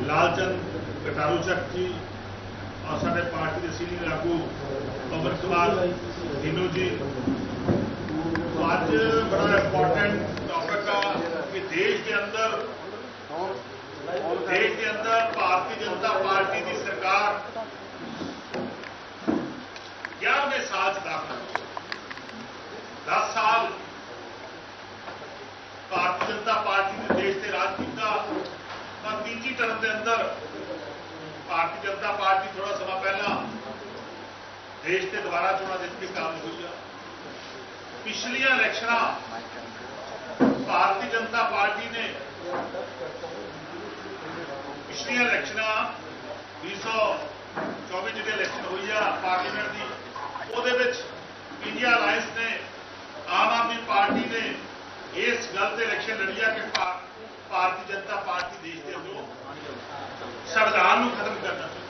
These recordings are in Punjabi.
ਲਾਲਚੰਦ ਕਟਾਰੂ ਚੱਕ ਜੀ ਔਰ ਸਾਡੇ ਪਾਰਟੀ ਦੇ ਸੀਨੀਅਰ ਆਗੂ ਪਵਨ ਕੁਮਾਰ ਢਿੱਲੋਂ ਜੀ ਤੋਂ ਅੱਜ ਬੜਾ ਇੰਪੋਰਟੈਂਟ ਟੌਪਿਕ ਆ ਕਿ ਦੇਸ਼ ਦੇ ਅੰਦਰ ਦੇਸ਼ ਦੇ ਅੰਦਰ ਭਾਰਤੀ ਜਨਤਾ ਪਾਰਟੀ ਦੀ ਸਰਕਾਰ 11ਵੇਂ ਸਾਲ ਚ ਦਾਖਲ ਹੋਈ। 10 ਸਾਲ ਭਾਰਤੀ ਜਨਤਾ 21 ਧਰਮ ਦੇ ਅੰਦਰ ਭਾਰਤੀ ਜਨਤਾ ਪਾਰਟੀ ਥੋੜਾ ਸਮਾਂ ਪਹਿਲਾਂ ਦੇਸ਼ ਤੇ ਦੁਬਾਰਾ ਚੋਣਾਂ ਜਿੱਤ ਕੇ ਕਾਬਿਲ ਹੋਈ ਆ। ਪਿਛਲੀਆਂ ਇਲੈਕਸ਼ਨਾਂ ਭਾਰਤੀ ਜਨਤਾ ਪਾਰਟੀ ਨੇ ਪਿਛਲੀਆਂ ਇਲੈਕਸ਼ਨਾਂ 224 ਜਿਹੜੇ ਇਲੈਕਸ਼ਨ ਹੋਈ ਆ, ਪਾਰਲੀਮੈਂਟ ਦੀ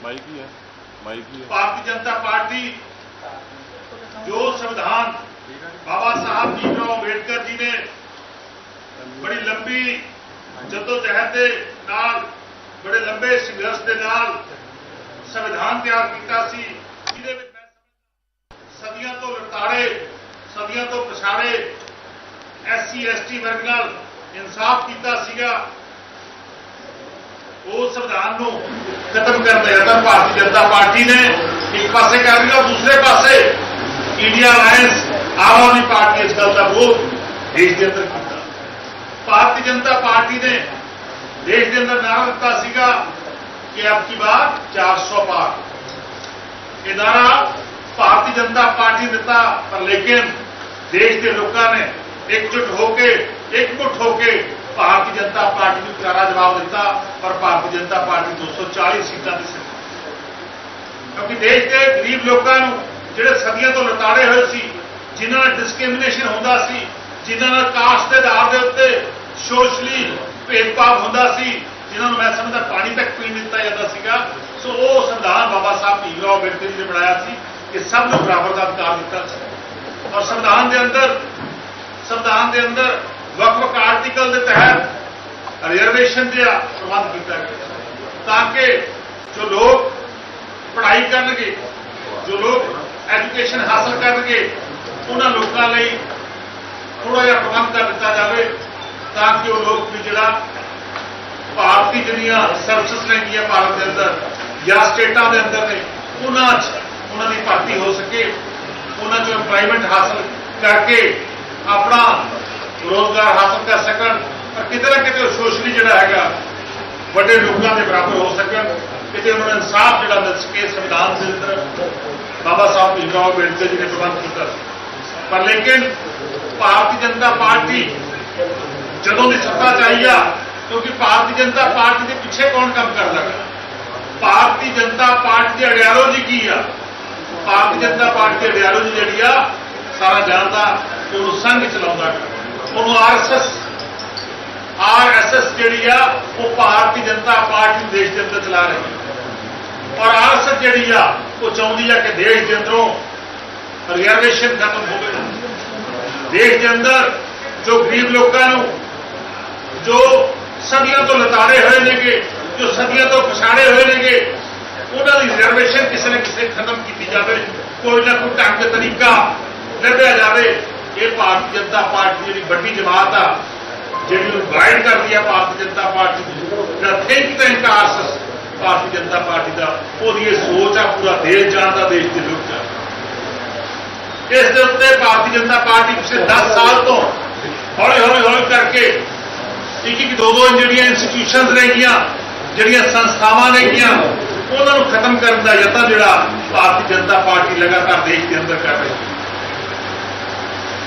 ਮਾਈਕ ਹੀ ਹੈ? ਮਾਈਕ ਹੀ ਹੈ? ਭਾਰਤੀ ਜਨਤਾ ਪਾਰਟੀ ਜੋ ਸੰਵਿਧਾਨ ਬਾਬਾ ਸਾਹਿਬ ਭੀਮਰਾਓ ਅੰਬੇਡਕਰ ਜੀ ਨੇ ਬੜੀ ਲੰਬੀ ਜਦੋਜਹਿਦ ਦੇ ਨਾਲ, ਬੜੇ ਲੰਬੇ ਸੰਘਰਸ਼ ਦੇ ਨਾਲ ਸੰਵਿਧਾਨ ਤਿਆਰ ਕੀਤਾ ਸੀ, ਜਿਹਦੇ ਵਿੱਚ ਸਦੀਆਂ ਤੋਂ ਲਤਾੜੇ ਸਦੀਆਂ ਤੋਂ ਪਛਾੜੇ, ਐਸਸੀ, ਐਸਟੀ ਵਰਗ ਨਾਲ ਇਨਸਾਫ ਕੀਤਾ ਸੀਗਾ। ਉਹ ਸੰਵਿਧਾਨ ਨੂੰ ਖਤਮ ਕਰਨ ਦਾ ਯਤਨ ਭਾਰਤੀ ਜਨਤਾ ਪਾਰਟੀ ਨੇ ਇੱਕ ਪਾਸੇ ਕਰ ਰਹੀ ਹੈ ਔਰ ਦੂਸਰੇ ਪਾਸੇ India alliance Aam Aadmi Party ਇਸ ਗੱਲ ਦਾ ਵਿਰੋਧ ਦੇਸ਼ ਦੇ ਅੰਦਰ ਕੀਤਾ। ਭਾਰਤੀ ਜਨਤਾ ਪਾਰਟੀ ਨੇ ਦੇਸ਼ ਦੇ ਅੰਦਰ ਨਾਰਾ ਦਿੱਤਾ ਸੀਗਾ ਕਿ ਅਬ ਕੀ ਬਾਰ 400 ਪਾਰ ਇਹ ਨਾਰਾ ਭਾਰਤੀ ਜਨਤਾ ਪਾਰਟੀ ਨੇ ਦਿੱਤਾ, ਪਰ ਲੇਕਿਨ ਦੇਸ਼ ਦੇ ਲੋਕਾਂ ਨੇ ਇਕਜੁੱਟ ਹੋ ਕੇ, ਇਕਮੁੱਠ ਹੋ ਕੇ ਭਾਰਤੀ ਜਨਤਾ ਪਾਰਟੀ ਨੂੰ ਕਰਾਰਾ ਜਵਾਬ ਦਿੱਤਾ, ਪਰ ਭਾਰਤੀ ਜਨਤਾ ਪਾਰਟੀ 240 ਸੀਟਾਂ ਤੇ ਸਿੱਧੀ ਕਿਉਂਕਿ ਦੇਸ਼ ਦੇ ਗਰੀਬ ਲੋਕਾਂ ਨੂੰ, ਜਿਹੜੇ ਸਦੀਆਂ ਤੋਂ ਲਤਾੜੇ ਹੋਏ ਸੀ, ਜਿਨ੍ਹਾਂ ਨਾਲ ਡਿਸਕ੍ਰਿਮੀਨੇਸ਼ਨ ਹੁੰਦਾ ਸੀ, ਜਿਨ੍ਹਾਂ ਨਾਲ ਕਾਸਟ ਦੇ ਆਧਾਰ ਦੇ ਉੱਤੇ ਸੋਸ਼ਲੀ ਭੇਦਭਾਵ ਹੁੰਦਾ ਸੀ, ਜਿਨ੍ਹਾਂ ਨੂੰ ਮੈਂ ਸਮਝਦਾ ਪਾਣੀ ਤੱਕ ਪੀਣ ਦਿੱਤਾ ਜਾਂਦਾ ਸੀਗਾ। ਸੋ ਉਹ ਸੰਵਿਧਾਨ ਬਾਬਾ ਸਾਹਿਬ ਭੀਮਰਾਓ ਅੰਬੇਡਕਰ ਜੀ ਨੇ ਬਣਾਇਆ ਸੀ ਕਿ ਸਭ ਨੂੰ ਬਰਾਬਰ ਦਾ ਅਧਿਕਾਰ ਦਿੱਤਾ ਸੀ ਔਰ ਸੰਵਿਧਾਨ ਦੇ ਅੰਦਰ, ਸੰਵਿਧਾਨ ਦੇ ਅੰਦਰ ਵੱਖ-ਵੱਖ ਆਰਟੀਕਲ ਦੇ ਤਹਿਤ ਰਿਜ਼ਰਵੇਸ਼ਨ ਦੇ ਪ੍ਰਬੰਧ ਕੀਤਾ ਗਿਆ ਤਾਂ ਕਿ ਜੋ ਲੋਕ ਪੜ੍ਹਾਈ ਕਰਨਗੇ, ਜੋ ਲੋਕ ਐਜੂਕੇਸ਼ਨ ਹਾਸਲ ਕਰਨਗੇ, ਉਹਨਾਂ ਲੋਕਾਂ ਲਈ ਥੋੜਾ ਜਿਹਾ ਪ੍ਰਬੰਧ ਕਰ ਦਿੱਤਾ ਜਾਵੇ ਤਾਂ ਕਿ ਉਹ ਲੋਕ ਵੀ ਜਿਹੜਾ ਭਾਰਤੀ ਜਿਹੜੀਆਂ ਸਰਵਿਸਿਜ਼ ਲੈਣਗੀਆਂ ਭਾਰਤ ਦੇ ਅੰਦਰ ਜਾਂ ਸਟੇਟਾਂ ਦੇ ਅੰਦਰ ਨੇ, ਉਹਨਾਂ 'ਚ ਉਹਨਾਂ ਦੀ ਭਰਤੀ ਹੋ ਸਕੇ, ਉਹਨਾਂ 'ਚੋਂ ਐਮਪਲਾਇਮੈਂਟ ਹਾਸਲ ਕਰਕੇ ਆਪਣਾ ਰੋਜ਼ਗਾਰ ਹਾਸਲ ਕਰ ਸਕਣ, ਪਰ ਕਿਤੇ ਨਾ ਕਿਤੇ ਸੋਸ਼ਲੀ ਜਿਹੜਾ ਹੈਗਾ, ਵੱਡੇ ਲੋਕਾਂ ਦੇ ਬਰਾਬਰ ਹੋ ਸਕਣ। ਕਿਤੇ ਉਹਨਾਂ ਨੂੰ ਇਨਸਾਫ ਜਿਹੜਾ ਮਿਲ ਸਕੇ ਸੰਵਿਧਾਨ ਦੇ ਅੰਦਰ। ਬਾਬਾ ਸਾਹਿਬ ਭੀਮਰਾਓ ਅੰਬੇਡਕਰ ਜੀ ਨੇ ਪ੍ਰਬੰਧ ਕੀਤਾ ਸੀ। ਪਰ ਲੇਕਿਨ ਭਾਰਤੀ ਜਨਤਾ ਪਾਰਟੀ ਜਦੋਂ ਦੀ ਸੱਤਾ 'ਚ ਆਈ ਆ, ਕਿਉਂਕਿ ਭਾਰਤੀ ਜਨਤਾ ਪਾਰਟੀ ਦੇ ਪਿੱਛੇ ਕੌਣ ਕੰਮ ਕਰਦਾ ਭਾਰਤੀ ਜਨਤਾ ਪਾਰਟੀ ਦੀ ਆਈਡੀਓਲੋਜੀ ਕੀ ਆ? ਭਾਰਤੀ ਜਨਤਾ ਪਾਰਟੀ ਦੀ ਆਈਡੀਓਲੋਜੀ ਜਿਹੜੀ ਆ, ਸਾਰਾ ਜਾਣਦਾ ਕਿ ਉਹਨੂੰ ਸੰਘ ਚਲਾਉਂਦਾ। ਉਹਨੂੰ ਆਰਐਸਐਸ ਆਰਐਸਐਸ ਜਿਹੜੀ ਆ, ਉਹ ਭਾਰਤੀ ਜਨਤਾ ਪਾਰਟੀ ਦੇਸ਼ ਦੇ ਅੰਦਰ ਚਲਾ ਰਹੀ ਹੈ। ਔਰ ਆਰਐਸਐਸ ਜਿਹੜੀ ਆ, ਉਹ ਚਾਹੁੰਦੀ ਆ ਕਿ ਦੇਸ਼ ਦੇ ਅੰਦਰੋਂ ਰਿਜ਼ਰਵੇਸ਼ਨ ਖਤਮ ਹੋਵੇ। ਦੇਸ਼ ਦੇ ਅੰਦਰ ਜੋ ਗਰੀਬ ਲੋਕਾਂ ਨੂੰ, ਜੋ ਸਦੀਆਂ ਤੋਂ ਲਤਾੜੇ ਹੋਏ ਨੇਗੇ, ਜੋ ਸਦੀਆਂ ਤੋਂ ਪਛਾੜੇ ਹੋਏ ਨੇਗੇ, ਉਹਨਾਂ ਦੀ ਰਿਜ਼ਰਵੇਸ਼ਨ ਕਿਸੇ ਨਾ ਕਿਸੇ ਖਤਮ ਕੀਤੀ ਜਾਵੇ। ਕੋਈ ਨਾ ਕੋਈ ਢੰਗ ਤਰੀਕਾ ਲੱਭਿਆ ਜਾਵੇ। ਇਹ ਭਾਰਤੀ ਜਨਤਾ ਪਾਰਟੀ ਜਿਹੜੀ ਵੱਡੀ ਜਮਾਤ ਆ, ਜਿਹੜੀ ਨੂੰ ਗਾਈਡ ਕਰਦੀ ਆ ਭਾਰਤੀ ਜਨਤਾ ਪਾਰਟੀ ਦੀ, ਜਿਹੜਾ think tank RSS, Bharatiya Janata Party ਦਾ, ਉਹਦੀ ਇਹ ਸੋਚ ਆ ਪੂਰਾ ਦੇਸ਼ ਜਾਣਦਾ ਦੇਸ਼ ਦੇ ਲੋਕ ਜਾਣਦੇ ਇਸ ਦੇ ਉੱਤੇ ਭਾਰਤੀ ਜਨਤਾ ਪਾਰਟੀ ਪਿਛਲੇ 10 ਸਾਲ ਤੋਂ ਹੌਲੀ ਹੌਲੀ ਹੌਲੀ ਕਰਕੇ ਇੱਕ ਇੱਕ ਦੋ ਦੋ ਜਿਹੜੀਆਂ ਇੰਸਟੀਟਿਊਸ਼ਨਸ ਨੇਗੀਆਂ ਜਿਹੜੀਆਂ ਸੰਸਥਾਵਾਂ ਨੇਗੀਆਂ ਉਹਨਾਂ ਨੂੰ ਖਤਮ ਕਰਨ ਦਾ ਯਤਨ ਜਿਹੜਾ ਭਾਰਤੀ ਜਨਤਾ ਪਾਰਟੀ ਲਗਾਤਾਰ ਦੇਸ਼ ਦੇ ਅੰਦਰ ਕਰ ਰਹੀ ਹੈ।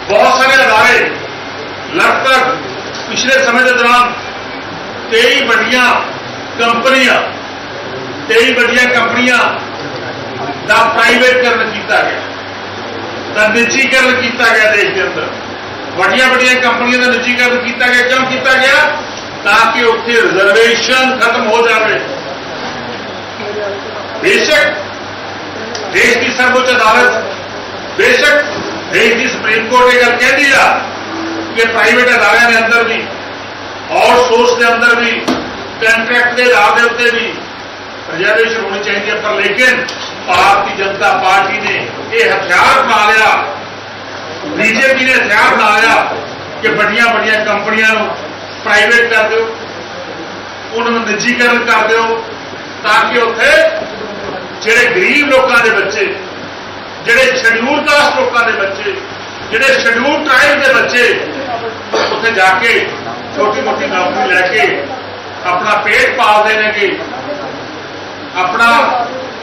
ਬਹੁਤ ਸਾਰੇ ਅਦਾਰੇ ਲਗਭਗ ਪਿਛਲੇ ਸਮੇਂ ਦੇ ਦੌਰਾਨ 23 ਵੱਡੀਆਂ ਕੰਪਨੀਆਂ 23 ਵੱਡੀਆਂ ਕੰਪਨੀਆਂ ਦਾ ਪ੍ਰਾਈਵੇਟਕਰਨ ਕੀਤਾ ਗਿਆ, ਦਾ ਨਿੱਜੀਕਰਨ ਕੀਤਾ ਗਿਆ ਦੇਸ਼ ਦੇ ਅੰਦਰ। ਵੱਡੀਆਂ ਵੱਡੀਆਂ ਕੰਪਨੀਆਂ ਦਾ ਨਿੱਜੀਕਰਨ ਕੀਤਾ ਗਿਆ, ਕਿਉਂ ਕੀਤਾ ਗਿਆ? ਤਾਂ ਕਿ ਉੱਥੇ ਰਿਜ਼ਰਵੇਸ਼ਨ ਖਤਮ ਹੋ ਜਾਵੇ। ਬੇਸ਼ੱਕ, ਦੇਸ਼ ਦੀ ਸਰਵਉੱਚ ਅਦਾਲਤ, ਬੇਸ਼ੱਕ ਦੇਸ਼ ਦੀ ਸੁਪਰੀਮ ਕੋਰਟ ਇਹ ਗੱਲ ਕਹਿੰਦੀ ਆ ਕਿ ਪ੍ਰਾਈਵੇਟ ਅਦਾਰਿਆਂ ਦੇ ਅੰਦਰ ਵੀ ਆਊਟਸੋਰਸ ਦੇ ਅੰਦਰ ਵੀ ਕੰਟਰੈਕਟ ਦੇ ਆਧਾਰ ਦੇ ਉੱਤੇ ਵੀ ਰਿਜ਼ਰਵੇਸ਼ਨ ਹੋਣੀ ਚਾਹੀਦੀ ਹੈ ਪਰ ਲੇਕਿਨ ਭਾਰਤੀ ਜਨਤਾ ਪਾਰਟੀ ਨੇ ਇਹ ਹਥਿਆਰ ਬਣਾ ਲਿਆ, ਬੀਜੇਪੀ ਨੇ ਹਥਿਆਰ ਬਣਾ ਲਿਆ ਕਿ ਵੱਡੀਆਂ ਵੱਡੀਆਂ ਕੰਪਨੀਆਂ ਨੂੰ ਪ੍ਰਾਈਵੇਟ ਕਰ ਦਿਓ, ਉਹਨਾਂ ਨੂੰ ਨਿੱਜੀਕਰਨ ਕਰ ਦਿਓ, ਤਾਂ ਕਿ ਉੱਥੇ ਜਿਹੜੇ ਗਰੀਬ ਲੋਕਾਂ ਦੇ ਬੱਚੇ ਜਿਹੜੇ ਸ਼ਡਿਊਲ ਕਾਸਟ ਲੋਕਾਂ ਦੇ ਬੱਚੇ, ਜਿਹੜੇ ਸ਼ਡਿਊਲ ਟ੍ਰਾਈਬ ਦੇ ਬੱਚੇ, ਉੱਥੇ ਜਾ ਕੇ ਛੋਟੀ ਮੋਟੀ ਨੌਕਰੀ ਲੈ ਕੇ ਆਪਣਾ ਪੇਟ ਪਾਲਦੇ ਨੇਗੇ, ਆਪਣਾ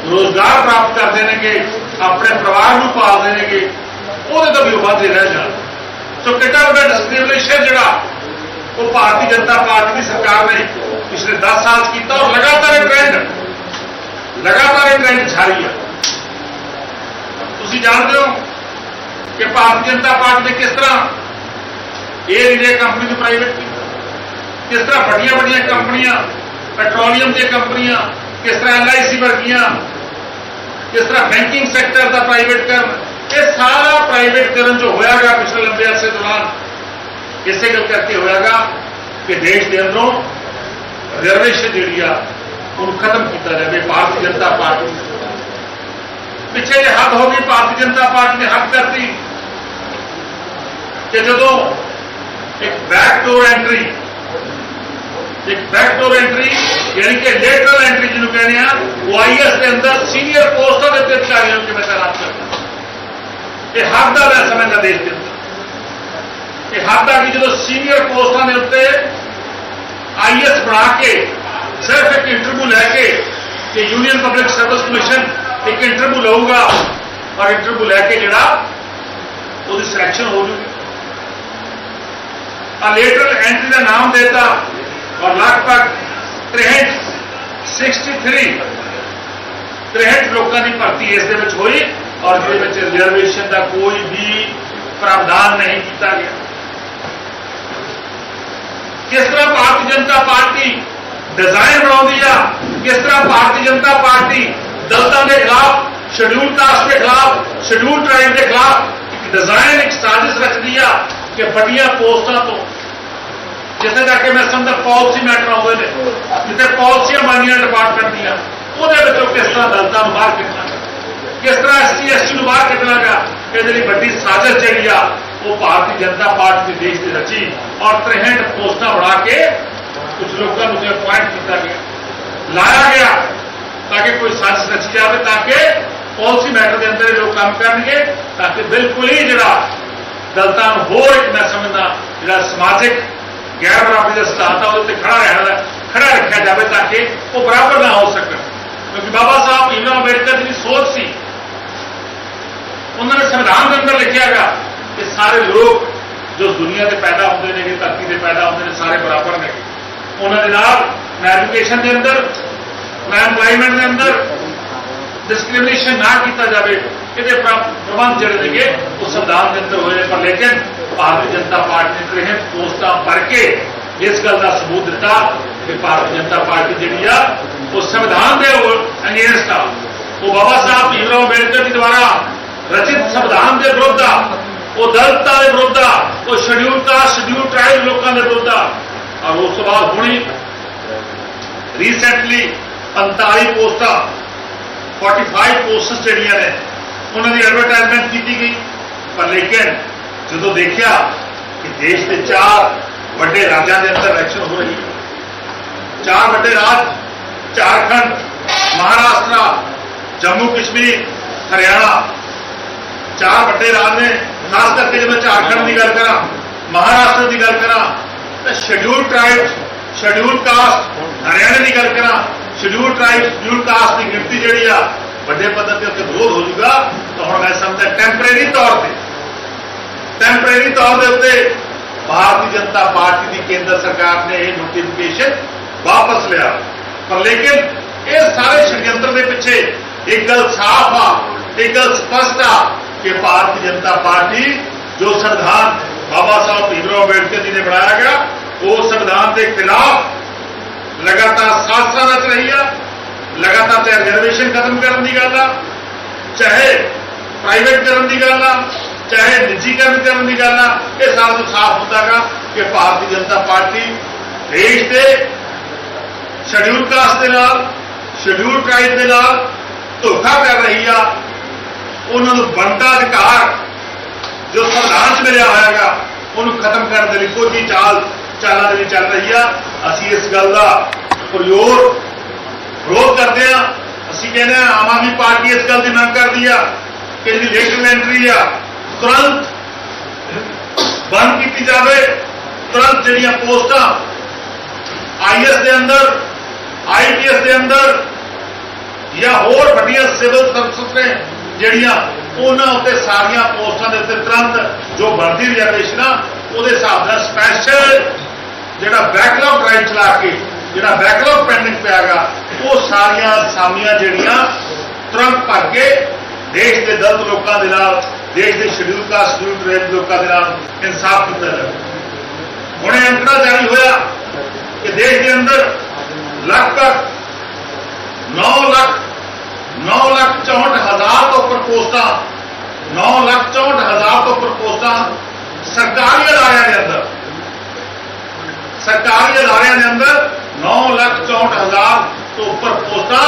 ਰੋਜ਼ਗਾਰ ਪ੍ਰਾਪਤ ਕਰਦੇ ਨੇਗੇ, ਆਪਣੇ ਪਰਿਵਾਰ ਨੂੰ ਪਾਲਦੇ ਨੇਗੇ, ਉਹਦੇ ਤੋਂ ਵੀ ਉਹ ਵਾਧੇ ਰਹਿ ਜਾਣ। ਸੋ ਕਿੰਨਾ ਵੱਡਾ ਡਿਸਕ੍ਰਿਮੀਨੇਸ਼ਨ ਜਿਹੜਾ, ਉਹ ਭਾਰਤੀ ਜਨਤਾ ਪਾਰਟੀ ਦੀ ਸਰਕਾਰ ਨੇ ਪਿਛਲੇ 10 ਸਾਲ ਕੀਤਾ ਔਰ ਲਗਾਤਾਰ ਇਹ ਟ੍ਰੈਂਡ ਲਗਾਤਾਰ ਇਹ ਟ੍ਰੈਂਡ ਜਾਰੀ ਹੈ ਤੁਸੀਂ ਜਾਣਦੇ ਹੋ ਕਿ ਭਾਰਤੀ ਜਨਤਾ ਪਾਰਟੀ ਨੇ ਕਿਸ ਤਰ੍ਹਾਂ 에ਅਰ ਇੰਡੀਆ ਕੰਪਨੀ ਨੂੰ ਪ੍ਰਾਈਵੇਟ ਕੀਤਾ? ਕਿਸ ਤਰ੍ਹਾਂ ਵੱਡੀਆਂ ਵੱਡੀਆਂ ਕੰਪਨੀਆਂ ਪੈਟਰੋਲੀਅਮ ਦੀਆਂ ਕੰਪਨੀਆਂ, ਕਿਸ ਤਰ੍ਹਾਂ ਐਲਆਈਸੀ ਵਰਗੀਆਂ, ਕਿਸ ਤਰ੍ਹਾਂ ਬੈਂਕਿੰਗ ਸੈਕਟਰ ਦਾ ਪ੍ਰਾਈਵੇਟ ਕਰਨ? ਇਹ ਸਾਰਾ ਪ੍ਰਾਈਵੇਟ ਕਰਨ ਜੋ ਹੋਇਆਗਾ ਪਿਛਲੇ ਲੰਬੇ ਅਰਸੇ ਦੌਰਾਨ। ਇਸੇ ਗੱਲ ਕਰਕੇ ਹੋਇਆਗਾ ਕਿ ਦੇਸ਼ ਦੇ ਅੰਦਰੋਂ ਰਿਜ਼ਰਵੇਸ਼ਨ ਜਿਹੜੀ ਆ, ਉਹਨੂੰ ਖਤਮ ਕੀਤਾ ਜਾਵੇ, ਭਾਰਤੀ ਜਨਤਾ ਪਾਰਟੀ ਪਿੱਛੇ ਜੇ ਹੱਦ ਹੋ ਗਈ, ਭਾਰਤੀ ਜਨਤਾ ਪਾਰਟੀ ਨੇ ਹੱਦ ਕਰਤੀ। ਕਿ ਜਦੋਂ ਇੱਕ ਬੈਕ ਡੋਰ ਐਂਟਰੀ ਇੱਕ ਬੈਕ ਡੋਰ ਐਂਟਰੀ ਯਾਨੀ ਕਿ ਲੇਟਰਲ ਐਂਟਰੀ ਜਿਹਨੂੰ ਕਹਿੰਦੇ ਆ, ਉਹ ਆਈਐਸ ਦੇ ਅੰਦਰ ਸੀਨੀਅਰ ਪੋਸਟਾਂ ਦੇ ਉੱਤੇ ਅਧਿਕਾਰੀਆਂ ਨੂੰ ਕਿਵੇਂ ਤਾਇਨਾਤ ਕਰਨਾ ਇਹ ਹੱਦ ਦਾ ਮੈਂ ਸਮਝਦਾ ਦੇਸ਼ ਦੇ ਅੰਦਰ। ਇਹ ਹੱਦ ਆ ਕਿ ਜਦੋਂ ਸੀਨੀਅਰ ਪੋਸਟਾਂ ਦੇ ਉੱਤੇ ਆਈਐਸ ਬਣਾ ਕੇ, ਸਿਰਫ ਇੱਕ ਇੰਟਰਵਿਊ ਲੈ ਕੇ ਕਿ ਯੂਨੀਅਨ ਪਬਲਿਕ ਸਰਵਿਸ ਕਮਿਸ਼ਨ ਇੱਕ ਇੰਟਰਵਿਊ ਲਊਗਾ ਔਰ ਇੰਟਰਵਿਊ ਲੈ ਕੇ ਜਿਹੜਾ ਉਹਦੀ ਸਿਲੈਕਸ਼ਨ ਹੋ ਜੂਗੀ। ਆ ਲੇਟਰਲ ਐਂਟਰੀ ਦਾ ਨਾਮ ਦੇਤਾ ਔਰ ਲਗਭਗ 63 63 63 ਲੋਕਾਂ ਦੀ ਭਰਤੀ ਇਸ ਦੇ ਵਿੱਚ ਹੋਈ ਔਰ ਜਿਹਦੇ ਵਿੱਚ ਰਿਜ਼ਰਵੇਸ਼ਨ ਦਾ ਕੋਈ ਵੀ ਪ੍ਰਾਵਧਾਨ ਨਹੀਂ ਕੀਤਾ ਗਿਆ। ਕਿਸ ਤਰ੍ਹਾਂ ਭਾਰਤੀ ਜਨਤਾ ਪਾਰਟੀ ਡਿਜ਼ਾਈਨ ਬਣਾਉਂਦੀ ਆ ਕਿਸ ਤਰ੍ਹਾਂ ਭਾਰਤੀ ਜਨਤਾ ਪਾਰਟੀ ਦਲਤਾਂ ਦੇ ਖਿਲਾਫ ਸ਼ਡਿਊਲ ਕਾਸਟ ਦੇ ਖਿਲਾਫ ਸ਼ਡਿਊਲ ਟ੍ਰਾਈਬ ਦੇ ਖਿਲਾਫ ਇੱਕ ਡਿਜ਼ਾਈਨ ਇੱਕ ਸਾਜ਼ਿਸ਼ ਰਚਦੀ ਆ ਕਿ ਵੱਡੀਆਂ ਪੋਸਟਾਂ ਤੋਂ ਜਿੱਥੇ ਜਾ ਕੇ ਮੈਂ ਸਮਝਦਾ ਪਾਲਿਸੀ ਮੈਟਰ ਆਉਂਦੇ ਨੇ ਜਿੱਥੇ ਪਾਲਿਸੀਆਂ ਬਣਦੀਆਂ ਡਿਪਾਰਟਮੈਂਟ ਦੀਆਂ ਉਹਦੇ ਵਿੱਚੋਂ ਕਿਸ ਤਰ੍ਹਾਂ ਦਲਤਾਂ ਨੂੰ ਬਾਹਰ ਕੱਢਣਾ ਕਿਸ ਤਰ੍ਹਾਂ ਐਸਟੀ ਐਸਟੀ ਨੂੰ ਬਾਹਰ ਕੱਢਣਾ ਗਾ ਇਹਦੇ ਲਈ ਵੱਡੀ ਸਾਜ਼ਿਸ਼ ਜਿਹੜੀ ਆ ਉਹ ਭਾਰਤੀ ਜਨਤਾ ਪਾਰਟੀ ਦੇ ਦੇਸ਼ ਦੀ ਰਚੀ ਔਰ 63 ਪੋਸਟਾਂ ਬਣਾ ਕੇ ਕੁਝ ਲੋਕਾਂ ਨੂੰ ਤੇ ਅਪਾਇੰਟ ਕੀਤਾ ਗਿਆ ਲਾਇਆ ਗਿਆ ਤਾਂ ਕਿ ਕੋਈ ਸਾਜ਼ਿਸ਼ ਰਚੀ ਜਾਵੇ ਤਾਂ ਕਿ ਪਾਲਿਸੀ ਮੈਟਰ ਦੇ ਅੰਦਰ ਇਹ ਲੋਕ ਕੰਮ ਕਰਨਗੇ ਤਾਂ ਕਿ ਬਿਲਕੁਲ ਹੀ ਜਿਹੜਾ ਦਲਤਾਂ ਨੂੰ ਹੋਰ ਇੱਕ ਮੈਂ ਸਮਝਦਾ ਜਿਹੜਾ ਸਮਾਜਿਕ ਗੈਰ ਬਰਾਬਰੀ ਦਾ ਸਿਧਾਂਤ ਆ ਉਹਦੇ ਤੇ ਖੜਾ ਰਹਿਣਾ ਖੜਾ ਰੱਖਿਆ ਜਾਵੇ ਤਾਂ ਕਿ ਉਹ ਬਰਾਬਰ ਨਾ ਹੋ ਸਕਣ ਕਿਉਂਕਿ ਬਾਬਾ ਸਾਹਿਬ ਭੀਮਰਾਓ ਅੰਬੇਡਕਰ ਦੀ ਸੋਚ ਸੀ ਉਹਨਾਂ ਨੇ ਸੰਵਿਧਾਨ ਦੇ ਅੰਦਰ ਲਿਖਿਆਗਾ ਕਿ ਸਾਰੇ ਲੋਕ ਜੋ ਦੁਨੀਆ ਤੇ ਉਹਨਾਂ ਦੇ ਨਾਲ ਨਾ ਐਜੂਕੇਸ਼ਨ ਦੇ ਅੰਦਰ ਨਾ ਐਮਪਲਾਈਮੈਂਟ ਦੇ ਅੰਦਰ ਡਿਸਕ੍ਰਿਮੀਨੇਸ਼ਨ ਨਾ ਕੀਤਾ ਜਾਵੇ ਇਹਦੇ ਪ੍ਰਬੰਧ ਜਿਹੜੇ ਨੇਗੇ, ਉਹ ਸੰਵਿਧਾਨ ਦੇ ਅੰਦਰ ਹੋਏ ਨੇ, ਪਰ ਲੇਕਿਨ ਭਾਰਤੀ ਜਨਤਾ ਪਾਰਟੀ ਨੇ 63 ਪੋਸਟਾਂ ਭਰ ਕੇ ਇਸ ਗੱਲ ਦਾ ਸਬੂਤ ਦਿੱਤਾ ਕਿ ਭਾਰਤੀ ਜਨਤਾ ਪਾਰਟੀ ਜਿਹੜੀ ਆ, ਉਹ ਸੰਵਿਧਾਨ ਦੇ ਅਗੇਂਸਟ ਆ। ਉਹ ਬਾਬਾ ਸਾਹਿਬ ਭੀਮਰਾਓ ਅੰਬੇਡਕਰ ਜੀ ਦੁਆਰਾ ਰਚਿਤ ਸੰਵਿਧਾਨ ਦੇ ਵਿਰੁੱਧ ਆ, ਉਹ ਦਲਿਤਾਂ ਦੇ ਵਿਰੁੱਧ ਆ, ਉਹ ਸ਼ਡਿਊਲ ਕਾਸਟ ਸ਼ਡਿਊਲ ਟ੍ਰਾਈਬ ਲੋਕਾਂ ਦੇ ਵਿਰੁੱਧ ਆ। ਔਰ ਉਸ ਤੋਂ ਬਾਅਦ ਹੁਣੀ ਰੀਸੈਂਟਲੀ 45 ਪੋਸਟਾਂ 45 ਪੋਸਟਸ ਜਿਹੜੀਆਂ ਨੇ, ਉਹਨਾਂ ਦੀ ਐਡਵਰਟਾਈਜ਼ਮੈਂਟ ਕੀਤੀ ਗਈ। ਪਰ ਲੇਕਿਨ ਜਦੋਂ ਦੇਖਿਆ ਕਿ ਦੇਸ਼ ਦੇ ਚਾਰ ਵੱਡੇ ਰਾਜਾਂ ਦੇ ਅੰਦਰ ਇਲੈਕਸ਼ਨ ਹੋ ਰਹੀ ਹੈ ਚਾਰ ਵੱਡੇ ਰਾਜ, ਝਾਰਖੰਡ, ਮਹਾਰਾਸ਼ਟਰ, ਜੰਮੂ ਕਸ਼ਮੀਰ, ਹਰਿਆਣਾ, ਚਾਰ ਵੱਡੇ ਰਾਜ ਨੇ। ਖਾਸ ਕਰਕੇ ਜੇ ਮੈਂ ਝਾਰਖੰਡ ਦੀ ਗੱਲ ਕਰਾਂ, ਮਹਾਰਾਸ਼ਟਰ ਦੀ ਗੱਲ ਕਰਾਂ ਤਾਂ schedule tribe schedule caste Haryana ਦੀ ਗੱਲ ਕਰਾਂ ਸ਼ਡਿਊਲ ਟ੍ਰਾਈਬ ਸ਼ਡਿਊਲ ਕਾਸਟ ਦੀ ਗਿਣਤੀ ਜਿਹੜੀ ਆ, ਵੱਡੇ ਪੱਧਰ ਤੇ ਉੱਤੇ ਵਿਰੋਧ ਹੋ ਜਾਊਗਾ। ਤਾਂ ਹੁਣ ਮੈਂ ਸਮਝਦਾ ਟੈਂਪਰੇਰੀ ਤੌਰ ਤੇ ਟੈਂਪਰੇਰੀ ਤੌਰ ਦੇ ਉੱਤੇ ਭਾਰਤੀ ਜਨਤਾ ਪਾਰਟੀ ਦੀ ਕੇਂਦਰ ਸਰਕਾਰ ਨੇ ਇਹ ਨੋਟੀਫਿਕੇਸ਼ਨ ਵਾਪਸ ਲਿਆ। ਪਰ ਲੇਕਿਨ ਇਹ ਸਾਰੇ ਸ਼ਡਿਅੰਤਰ ਦੇ ਪਿੱਛੇ ਇੱਕ ਗੱਲ ਸਾਫ਼ ਆ, ਇੱਕ ਗੱਲ ਸਪਸ਼ਟ ਆ ਕਿ ਭਾਰਤੀ ਜਨਤਾ ਪਾਰਟੀ ਜੋ ਸੰਵਿਧਾਨ ਬਾਬਾ ਸਾਹਿਬ ਭੀਮਰਾਓ ਅੰਬੇਡਕਰ ਜੀ ਨੇ ਬਣਾਇਆ ਗਿਆ। ਉਹ ਸੰਵਿਧਾਨ ਦੇ ਖਿਲਾਫ ਲਗਾਤਾਰ ਸਾਜ਼ਿਸ਼ਾਂ ਰਚ ਰਹੀ ਆ। ਲਗਾਤਾਰ ਤੇ ਰਿਜ਼ਰਵੇਸ਼ਨ ਖਤਮ ਕਰਨ ਦੀ ਗੱਲ ਆ। ਚਾਹੇ ਪ੍ਰਾਈਵੇਟ ਕਰਨ ਦੀ ਗੱਲ ਆ, ਚਾਹੇ ਨਿੱਜੀਕਰਨ ਕਰਨ ਦੀ ਗੱਲ ਆ, ਇਹ ਸਾਰਾ ਤੋਂ ਸਾਫ਼ ਹੁੰਦਾਗਾ ਕਿ ਭਾਰਤੀ ਜਨਤਾ ਪਾਰਟੀ ਦੇਸ਼ ਦੇ ਸ਼ਡਿਊਲ ਕਾਸਟ ਦੇ ਨਾਲ ਸ਼ਡਿਊਲ ਟ੍ਰਾਈਬ ਦੇ ਨਾਲ ਧੋਖਾ ਕਰ ਰਹੀ ਆ। ਉਹਨਾਂ ਨੂੰ ਬਣਦਾ ਅਧਿਕਾਰ ਜੋ ਸੰਵਿਧਾਨ 'ਚ ਮਿਲਿਆ ਹੋਇਆਗਾ, ਉਹਨੂੰ ਖਤਮ ਕਰਨ ਦੇ ਲਈ ਕੋਈ ਚਾਲ ਚਾਲਾਂ ਦੇ ਵਿੱਚ ਚੱਲ ਰਹੀ ਆ। ਅਸੀਂ ਇਸ ਗੱਲ ਦਾ ਪ੍ਰਯੋਗ ਵਿਰੋਧ ਕਰਦੇ ਆ। ਅਸੀਂ ਕਹਿੰਦੇ ਆ, ਆਮ ਆਦਮੀ ਪਾਰਟੀ ਇਸ ਗੱਲ ਦੀ ਮੰਗ ਕਰਦੀ ਆ ਕਿ ਜਿਹੜੀ ਲੇਟਰ ਐਂਟਰੀ ਆ, ਤੁਰੰਤ ਬੰਦ ਕੀਤੀ ਜਾਵੇ। ਤੁਰੰਤ ਜਿਹੜੀਆਂ ਪੋਸਟਾਂ ਆਈਐਸ ਦੇ ਅੰਦਰ ਆਈਪੀਐਸ ਦੇ ਅੰਦਰ ਜਾਂ ਹੋਰ ਵੱਡੀਆਂ ਸਿਵਲ ਸਰਵਿਸ ਨੇ ਜਿਹੜੀਆਂ ਉਹਨਾਂ ਉੱਤੇ ਸਾਰੀਆਂ ਪੋਸਟਾਂ ਦੇ ਉੱਤੇ ਤੁਰੰਤ ਜੋ ਬਣਦੀ ਰਿਜ਼ਰਵੇਸ਼ਨ ਆ, ਉਹਦੇ ਹਿਸਾਬ ਨਾਲ ਸਪੈਸ਼ਲ ਜਿਹੜਾ ਬੈਕਲੌਗ ਡਰਾਈਵ ਚਲਾ ਕੇ, ਜਿਹੜਾ ਬੈਕਲੌਗ ਪੈਂਡਿੰਗ ਪਿਆਗਾ ਉਹ ਸਾਰੀਆਂ ਸਾਮੀਆਂ ਜਿਹੜੀਆਂ ਤੁਰੰਤ ਭਰ ਕੇ ਦੇਸ਼ ਦੇ ਦਲਤ ਲੋਕਾਂ ਦੇ ਨਾਲ, ਦੇਸ਼ ਦੇ ਸ਼ਡਿਊਲ ਕਾਸਟ ਸ਼ਡਿਊਲ ਟ੍ਰਾਈਬ ਲੋਕਾਂ ਦੇ ਨਾਲ ਇਨਸਾਫ ਕੀਤਾ ਜਾਵੇ। ਇਹ ਅੰਕੜਾ ਜਾਰੀ ਹੋਇਆ ਕਿ ਦੇਸ਼ ਦੇ ਅੰਦਰ ਲਗਭਗ 9 ਲੱਖ 9 ਲੱਖ 64 ਹਜ਼ਾਰ ਤੋਂ ਉੱਪਰ ਪੋਸਟਾਂ 9 ਲੱਖ 64 ਹਜ਼ਾਰ ਤੋਂ ਉੱਪਰ ਪੋਸਟਾਂ ਸਰਕਾਰੀ ਅਦਾਰਿਆਂ ਦੇ ਅੰਦਰ ਸਰਕਾਰੀ ਅਦਾਰਿਆਂ ਦੇ ਅੰਦਰ 9 ਲੱਖ 64 ਹਜ਼ਾਰ ਤੋਂ ਉੱਪਰ ਪੋਸਟਾਂ